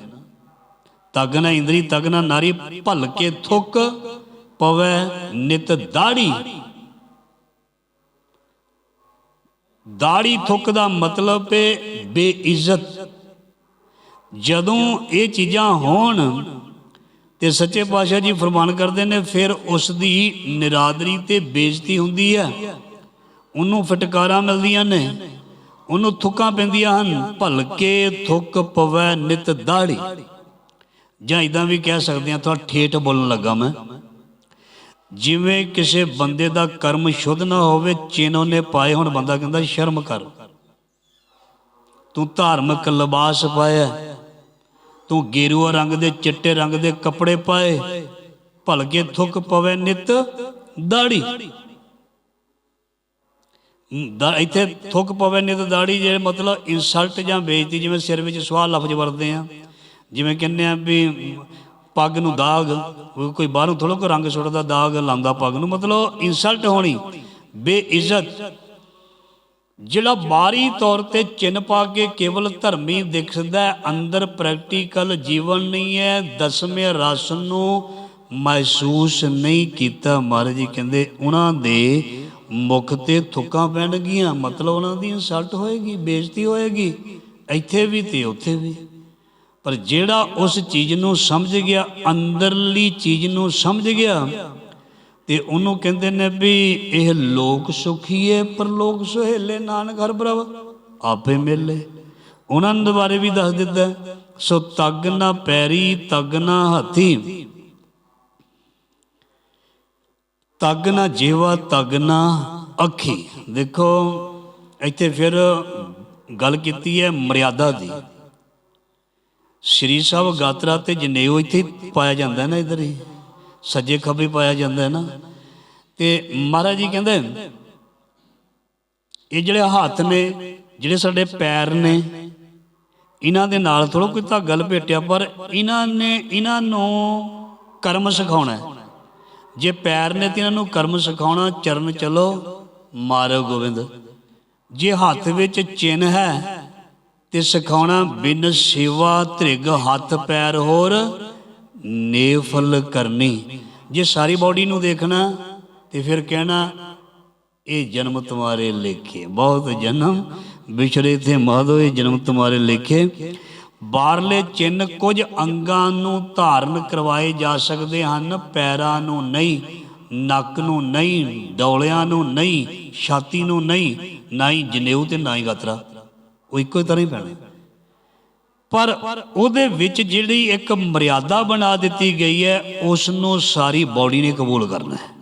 Speaker 1: ਤਗ ਨਾ ਇੰਦਰੀ, ਤਗ ਨਾ ਨਾਰੀ ਭਲ ਕੇ ਥੁੱਕ ਪਵੇ ਨਿਤ ਦਾੜੀ। ਦਾੜੀ ਥੁੱਕ ਦਾ ਮਤਲਬ ਹੈ ਬੇਇੱਜ਼ਤ। ਜਦੋਂ ਇਹ ਚੀਜ਼ਾਂ ਹੋਣ ਤੇ ਸੱਚੇ ਪਾਤਸ਼ਾਹ ਜੀ ਫਰਮਾਨ ਕਰਦੇ ਨੇ, ਫਿਰ ਉਸ ਦੀ ਨਿਰਾਦਰੀ ਤੇ ਬੇਇੱਜ਼ਤੀ ਹੁੰਦੀ ਹੈ ਉਹਨੂੰ ਫਟਕਾਰਾਂ ਮਿਲਦੀਆਂ ਨੇ, ਉਹਨੂੰ ਥੁੱਕਾਂ ਪੈਂਦੀਆਂ ਹਨ, ਭਲਕੇ ਥੁੱਕ ਪਵੈ ਨਿਤ ਦਾੜੀ। ਜਾਂ ਇਦਾਂ ਵੀ ਕਹਿ ਸਕਦੇ ਆ ਥੋੜਾ ਠੇਠ ਬੋਲਣ ਲੱਗਾ ਮੈਂ। ਜਿਵੇਂ ਕਿਸੇ ਬੰਦੇ ਦਾ ਕਰਮ ਸ਼ੁੱਧ ਨਾ ਹੋਵੇ, ਚਿੰਨ੍ਹ ਨੇ ਪਾਏ ਹੁਣ, ਬੰਦਾ ਕਹਿੰਦਾ, ਸ਼ਰਮ ਕਰ। ਤੂੰ ਧਾਰਮਿਕ ਲਿਬਾਸ ਪਾਇਆ ਤੂੰ ਗੇਰੂਆ ਰੰਗ ਦੇ, ਚਿੱਟੇ ਰੰਗ ਦੇ ਕੱਪੜੇ ਪਾਏ। ਭਲਕੇ ਥੁੱਕ ਪਵੇ ਨਿਤ ਦਾੜੀ। ਦਾ, ਇੱਥੇ ਥੁੱਕ ਪਵੇ ਨਿਤ ਦਾੜੀ ਜਿਹੜੇ ਮਤਲਬ ਇਨਸਲਟ ਜਾਂ ਬੇਇੱਜ਼ਤੀ, ਜਿਵੇਂ ਸਿਰ ਵਿੱਚ ਸਵਾਹ ਲਫ਼ਜ਼ ਵਰਤਦੇ ਆ। ਜਿਵੇਂ ਕਹਿੰਦੇ ਆ ਵੀ ਪੱਗ ਨੂੰ ਦਾਗ ਕੋਈ ਬਾਹਰੋਂ ਥੋੜਾ ਕੋ ਰੰਗ ਸੁੱਟਦਾ, ਦਾਗ ਲਾਉਂਦਾ ਪੱਗ ਨੂੰ, ਮਤਲਬ ਇਨਸਲਟ ਹੋਣੀ, ਬੇਇੱਜ਼ਤ। ਜਿਹੜਾ ਬਾਹਰੀ ਤੌਰ ਤੇ ਚਿੰਨ ਪਾ ਕੇ ਕੇਵਲ ਧਰਮੀ ਦਿਖਦਾ ਅੰਦਰ ਪ੍ਰੈਕਟੀਕਲ ਜੀਵਨ ਨਹੀਂ ਹੈ, ਦਸਵੇਂ ਰਸ ਨੂੰ ਮਹਿਸੂਸ ਨਹੀਂ ਕੀਤਾ, ਮਹਾਰਾਜ ਜੀ ਕਹਿੰਦੇ ਉਹਨਾਂ ਦੇ ਮੁਖ ਤੇ ਥੁੱਕਾਂ ਪੈਣਗੀਆਂ, ਮਤਲਬ ਉਹਨਾਂ ਦੀ ਇਨਸਲਟ ਹੋਏਗੀ, ਬੇਇੱਜ਼ਤੀ ਹੋਏਗੀ, ਇੱਥੇ ਵੀ ਤੇ ਉੱਥੇ ਵੀ। ਪਰ ਜਿਹੜਾ ਉਸ ਚੀਜ਼ ਨੂੰ ਸਮਝ ਗਿਆ, ਅੰਦਰਲੀ ਚੀਜ਼ ਨੂੰ ਸਮਝ ਗਿਆ, ਤੇ ਉਹਨੂੰ ਕਹਿੰਦੇ ਨੇ ਵੀ ਇਹ ਲੋਕ ਸੁਖੀ ਹੈ ਪਰ ਲੋਕ ਸੁਹੇਲੇ ਨਾਨਕ ਹਰ ਪ੍ਰਭ ਆਪੇ ਮਿਲੇ। ਉਹਨਾਂ ਦੇ ਬਾਰੇ ਵੀ ਦੱਸ ਦਿੱਤਾ ਸੋ ਤੱਗ ਨਾ ਪੈਰੀ, ਤੱਗ ਨਾ ਹੱਥੀ। ਤੱਗ ਨਾ ਜੀਵਾ, ਤੱਗ ਨਾ ਅੱਖੀ। ਦੇਖੋ, ਇੱਥੇ ਫਿਰ ਗੱਲ ਕੀਤੀ ਹੈ ਮਰਿਆਦਾ ਦੀ। ਸ਼੍ਰੀ ਸਾਹਿਬ ਗਾਤਰਾ ਤੇ ਜਨੇਊ ਇੱਥੇ ਪਾਇਆ ਜਾਂਦਾ ਨਾ ਇਧਰ ਹੀ। ਸੱਜੇ ਖੱਬੇ ਪਾਇਆ ਜਾਂਦਾ ਹੈ ਨਾ। ਤੇ ਮਹਾਰਾਜ ਜੀ ਕਹਿੰਦੇ, ਇਹ ਜਿਹੜੇ ਹੱਥ ਨੇ, ਜਿਹੜੇ ਸਾਡੇ ਪੈਰ ਨੇ, ਇਹਨਾਂ ਦੇ ਨਾਲ ਥੋੜਾ ਕੋਈ ਧਾਗਾ ਲਪੇਟਿਆ ਪਰ ਇਹਨਾਂ ਨੇ, ਇਹਨਾਂ ਨੂੰ ਕਰਮ ਸਿਖਾਉਣਾ ਜੇ ਪੈਰ ਨੇ ਤੇ ਇਹਨਾਂ ਨੂੰ ਕਰਮ ਸਿਖਾਉਣਾ, ਚਰਨ ਚਲੋ, ਮਾਰੋ ਗੋਬਿੰਦ। ਜੇ ਹੱਥ ਵਿੱਚ ਚਿੰਨ ਹੈ ਤੇ ਸਿਖਾਉਣਾ ਬਿਨ ਸੇਵਾ ਧ੍ਰਿਗ ਹੱਥ ਪੈਰ ਹੋਰ ਨੇਫਲ ਕਰਨੀ। ਜੇ ਸਾਰੀ ਬਾਡੀ ਨੂੰ ਦੇਖਣਾ, ਤੇ ਫਿਰ ਕਹਿਣਾ, ਇਹ ਜਨਮ ਤੁਹਾਰੇ ਲੇਖੇ। ਬਹੁਤ ਜਨਮ। ਵਿਛੜੇ ਤੇ ਮਾਧੋ, ਇਹ ਜਨਮ ਤੁਹਾਰੇ ਲੇਖੇ। ਬਾਹਰਲੇ ਚਿੰਨ ਕੁਝ ਅੰਗਾਂ ਨੂੰ ਧਾਰਨ ਕਰਵਾਏ ਜਾ ਸਕਦੇ ਹਨ। ਪੈਰਾਂ ਨੂੰ ਨਹੀਂ, ਨੱਕ ਨੂੰ ਨਹੀਂ, ਡੌਲਿਆਂ ਨੂੰ ਨਹੀਂ, ਛਾਤੀ ਨੂੰ ਨਹੀਂ, ਨਾ ਹੀ ਜਨੇਊ ਤੇ ਨਾ ਹੀ ਗਾਤਰਾ। ਉਹ ਇੱਕੋ ਹੀ ਤਰ੍ਹਾਂ ਹੀ ਪੈਣਾ। ਪਰ ਉਹਦੇ ਵਿੱਚ ਜਿਹੜੀ ਇੱਕ ਮਰਿਆਦਾ ਬਣਾ ਦਿੱਤੀ ਗਈ ਹੈ ਉਸ ਨੂੰ ਸਾਰੀ ਬਾਡੀ ਨੇ ਕਬੂਲ ਕਰਨਾ ਹੈ।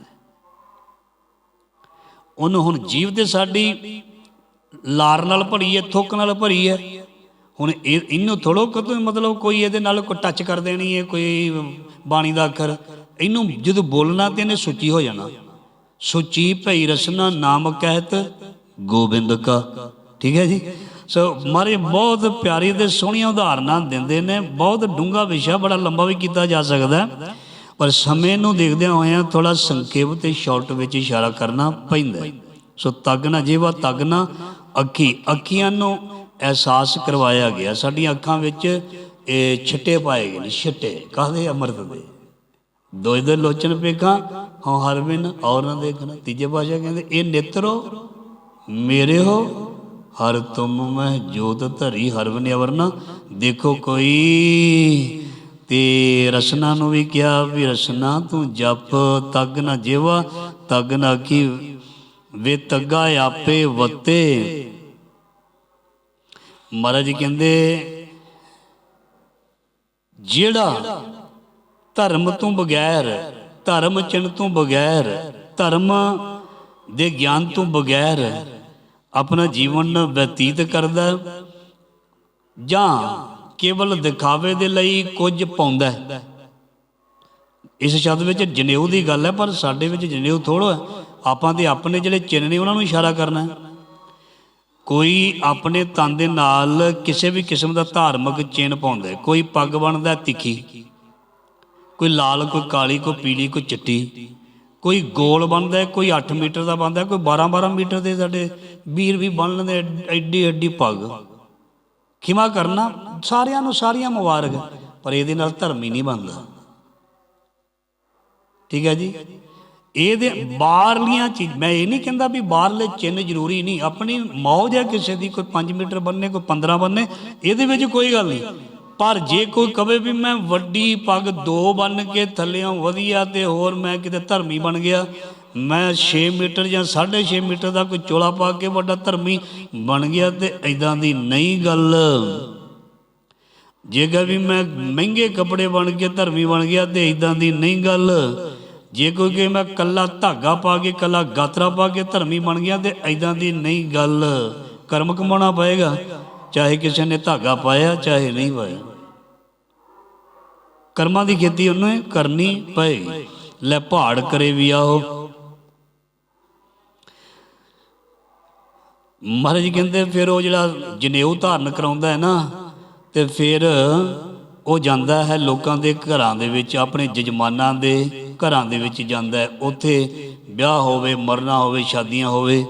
Speaker 1: ਉਹਨੂੰ ਹੁਣ ਜੀਵ ਤੇ ਸਾਡੀ ਲਾਰ ਨਾਲ ਭਰੀ ਹੈ, ਥੁੱਕ ਨਾਲ ਭਰੀ ਹੈ। ਹੁਣ ਇਹ ਇਹਨੂੰ ਥੋੜੋ ਕਦੋਂ ਮਤਲਬ ਕੋਈ ਇਹਦੇ ਨਾਲ ਕੋਈ ਟੱਚ ਕਰ ਦੇਣੀ ਹੈ, ਕੋਈ ਬਾਣੀ ਦਾ ਅੱਖਰ। ਇਹਨੂੰ ਜਦੋਂ ਬੋਲਣਾ ਤੇ ਇਹਨੇ ਸੁੱਚੀ ਹੋ ਜਾਣਾ। ਸੁੱਚੀ ਭਈ ਰਸਨਾ ਨਾਮ ਕਹਿਤ ਗੋਬਿੰਦ ਕਾ। ਠੀਕ ਹੈ ਜੀ? ਸੋ ਮਾਰੇ ਬਹੁਤ ਪਿਆਰੀ ਤੇ ਸੋਹਣੀਆਂ ਉਦਾਹਰਨਾਂ ਦਿੰਦੇ ਨੇ। ਬਹੁਤ ਡੂੰਘਾ ਵਿਸ਼ਾ ਬੜਾ ਲੰਬਾ ਵੀ ਕੀਤਾ ਜਾ ਸਕਦਾ ਪਰ ਸਮੇਂ ਨੂੰ ਦੇਖਦਿਆਂ ਹੋਇਆਂ ਥੋੜਾ ਸੰਖੇਪ ਤੇ ਸ਼ਾਰਟ ਵਿੱਚ ਇਸ਼ਾਰਾ ਕਰਨਾ ਪੈਂਦਾ ਸੋ ਤੱਗ ਨਾ ਜੀਵਾ ਤੱਗ ਨਾ ਅੱਖੀ। ਅੱਖੀਆਂ ਨੂੰ ਅਹਿਸਾਸ ਕਰਵਾਇਆ ਗਿਆ। ਸਾਡੀਆਂ ਅੱਖਾਂ ਵਿੱਚ ਇਹ ਛਿੱਟੇ ਪਾਏ ਗਏ ਨੇ, ਛਿੱਟੇ। ਕਾਹਦੇ ਅੰਮ੍ਰਿਤ ਦੇ? ਦੋਇ ਦੇ ਲੋਚਨ ਪੇਖਾਂ, ਹਉ ਹਰ ਬਿਨ ਔਰ ਨਾ ਦੇਖਣਾ। ਤੀਜੇ ਪਾਸ਼ਾ ਕਹਿੰਦੇ, ਇਹ ਨੇਤਰੋ, ਮੇਰੇ ਹੋ ਹਰ ਤੁਮ ਮੈਂ ਜੋਤ ਧਰੀ ਹਰ ਬਿਨ ਅਵਰਨਾ ਦੇਖੋ ਕੋਈ ਤੇ ਰਸਨਾ ਨੂੰ ਵੀ ਕਿਹਾ ਵੀ ਰਸਨਾ ਤੂੰ ਜਪ, ਤਗ ਨਾ ਜੇਵਾ, ਤਗ ਨਾ ਕੀ ਵੇ ਤੱਗਾ ਆਪੇ ਵਤੇ। ਮਹਾਰਾਜ ਕਹਿੰਦੇ, ਜਿਹੜਾ ਧਰਮ ਤੋਂ ਬਗੈਰ, ਧਰਮ ਚਿੰਨ ਤੋਂ ਬਗੈਰ, ਧਰਮ ਦੇ ਗਿਆਨ ਤੋਂ ਬਗੈਰ ਆਪਣਾ ਜੀਵਨ ਬਤੀਤ ਕਰਦਾ ਜਾਂ ਕੇਵਲ ਦਿਖਾਵੇ ਦੇ ਲਈ ਕੁਝ ਪਾਉਂਦਾ ਇਸ ਸ਼ਬਦ ਵਿੱਚ ਜਨੇਊ ਦੀ ਗੱਲ ਹੈ, ਪਰ ਸਾਡੇ ਵਿੱਚ ਜਨੇਊ ਥੋੜ੍ਹਾ ਹੈ। ਆਪਾਂ ਦੇ ਆਪਣੇ ਜਿਹੜੇ ਚਿੰਨ ਨੇ, ਉਹਨਾਂ ਨੂੰ ਇਸ਼ਾਰਾ ਕਰਨਾ ਕੋਈ ਆਪਣੇ ਤਨ ਦੇ ਨਾਲ ਕਿਸੇ ਵੀ ਕਿਸਮ ਦਾ ਧਾਰਮਿਕ ਚਿੰਨ੍ਹ ਪਾਉਂਦਾ ਕੋਈ ਪੱਗ ਬਣਦਾ ਤਿੱਖੀ, ਕੋਈ ਲਾਲ, ਕੋਈ ਕਾਲੀ, ਕੋਈ ਪੀਲੀ, ਕੋਈ ਚਿੱਟੀ। ਕੋਈ ਗੋਲ ਬਣਦਾ ਕੋਈ 8 ਮੀਟਰ ਦਾ ਬਣਦਾ ਕੋਈ 12 12 ਮੀਟਰ ਦੇ ਸਾਡੇ ਵੀਰ ਵੀ ਬਣ ਲੈਂਦੇ, ਐਡੀ ਐਡੀ ਪੱਗ ਖਿਮਾ ਕਰਨਾ, ਸਾਰਿਆਂ ਨੂੰ ਸਾਰੀਆਂ ਮੁਬਾਰਕ, ਪਰ ਇਹਦੇ ਨਾਲ ਧਰਮ ਹੀ ਨਹੀਂ ਬਣਦਾ। ਠੀਕ ਹੈ ਜੀ? ਇਹਦੇ ਬਾਹਰਲੀਆਂ ਚੀਜ਼, ਮੈਂ ਇਹ ਨਹੀਂ ਕਹਿੰਦਾ ਵੀ ਬਾਹਰਲੇ ਚਿੰਨ੍ਹ ਜ਼ਰੂਰੀ ਨਹੀਂ, ਆਪਣੀ ਮੌਜ ਹੈ ਕਿਸੇ ਦੀ, ਕੋਈ 5 ਮੀਟਰ ਬੰਨੇ, ਕੋਈ 15 ਬੰਨੇ, ਇਹਦੇ ਵਿੱਚ ਕੋਈ ਗੱਲ ਨਹੀਂ। ਪਰ ਜੇ ਕੋਈ ਕਵੇ ਵੀ ਮੈਂ ਵੱਡੀ ਪੱਗ ਦੋ ਬੰਨ ਕੇ ਥੱਲਿਓਂ ਵਧੀਆ ਤੇ ਹੋਰ ਮੈਂ ਕਿਤੇ ਧਰਮੀ ਬਣ ਗਿਆ, ਮੈਂ 6 ਮੀਟਰ ਜਾਂ 6.5 ਮੀਟਰ ਦਾ ਕੋਈ ਚੋਲਾ ਪਾ ਕੇ ਵੱਡਾ ਧਰਮੀ ਬਣ ਗਿਆ ਤੇ ਐਦਾਂ ਦੀ ਨਹੀਂ ਗੱਲ। ਜੇ ਕਹੇ ਵੀ ਮੈਂ ਮਹਿੰਗੇ ਕੱਪੜੇ ਬਣ ਕੇ ਧਰਮੀ ਬਣ ਗਿਆ ਤੇ ਇਦਾਂ ਦੀ ਨਹੀਂ ਗੱਲ। ਜੇ ਕੋਈ ਕਹੇ ਮੈਂ ਕੱਲਾ ਧਾਗਾ ਪਾ ਕੇ, ਕੱਲਾ ਗਾਤਰਾ ਪਾ ਕੇ ਧਰਮੀ ਬਣ ਗਿਆ ਤੇ ਇਦਾਂ ਦੀ ਨਹੀਂ ਗੱਲ। ਕਰਮ ਕਮਾਉਣਾ ਪਏਗਾ, ਚਾਹੇ ਕਿਸੇ ਨੇ ਧਾਗਾ ਪਾਇਆ, ਚਾਹੇ ਨਹੀਂ ਪਾਇਆ। ਕਰਮਾਂ ਦੀ ਖੇਤੀ ਉਹਨੇ ਕਰਨੀ ਪਏ ਲੈ ਪਹਾੜ ਕਰੇ ਵੀ ਆਓ ਮਹਾਰਾਜ ਕਹਿੰਦੇ ਫਿਰ ਉਹ ਜਿਹੜਾ ਜਨੇਊ ਧਾਰਨ ਕਰਾਉਂਦਾ ਹੈ ਨਾ, ਤੇ ਫਿਰ ਉਹ ਜਾਂਦਾ ਹੈ ਲੋਕਾਂ ਦੇ ਘਰਾਂ ਦੇ ਵਿੱਚ, ਆਪਣੇ ਜਜਮਾਨਾਂ ਦੇ ਘਰਾਂ ਦੇ ਵਿੱਚ ਜਾਂਦਾ ਹੈ। ਉੱਥੇ ਵਿਆਹ ਹੋਵੇ, ਮਰਨਾ ਹੋਵੇ, ਸ਼ਾਦੀਆਂ ਹੋਵੇ,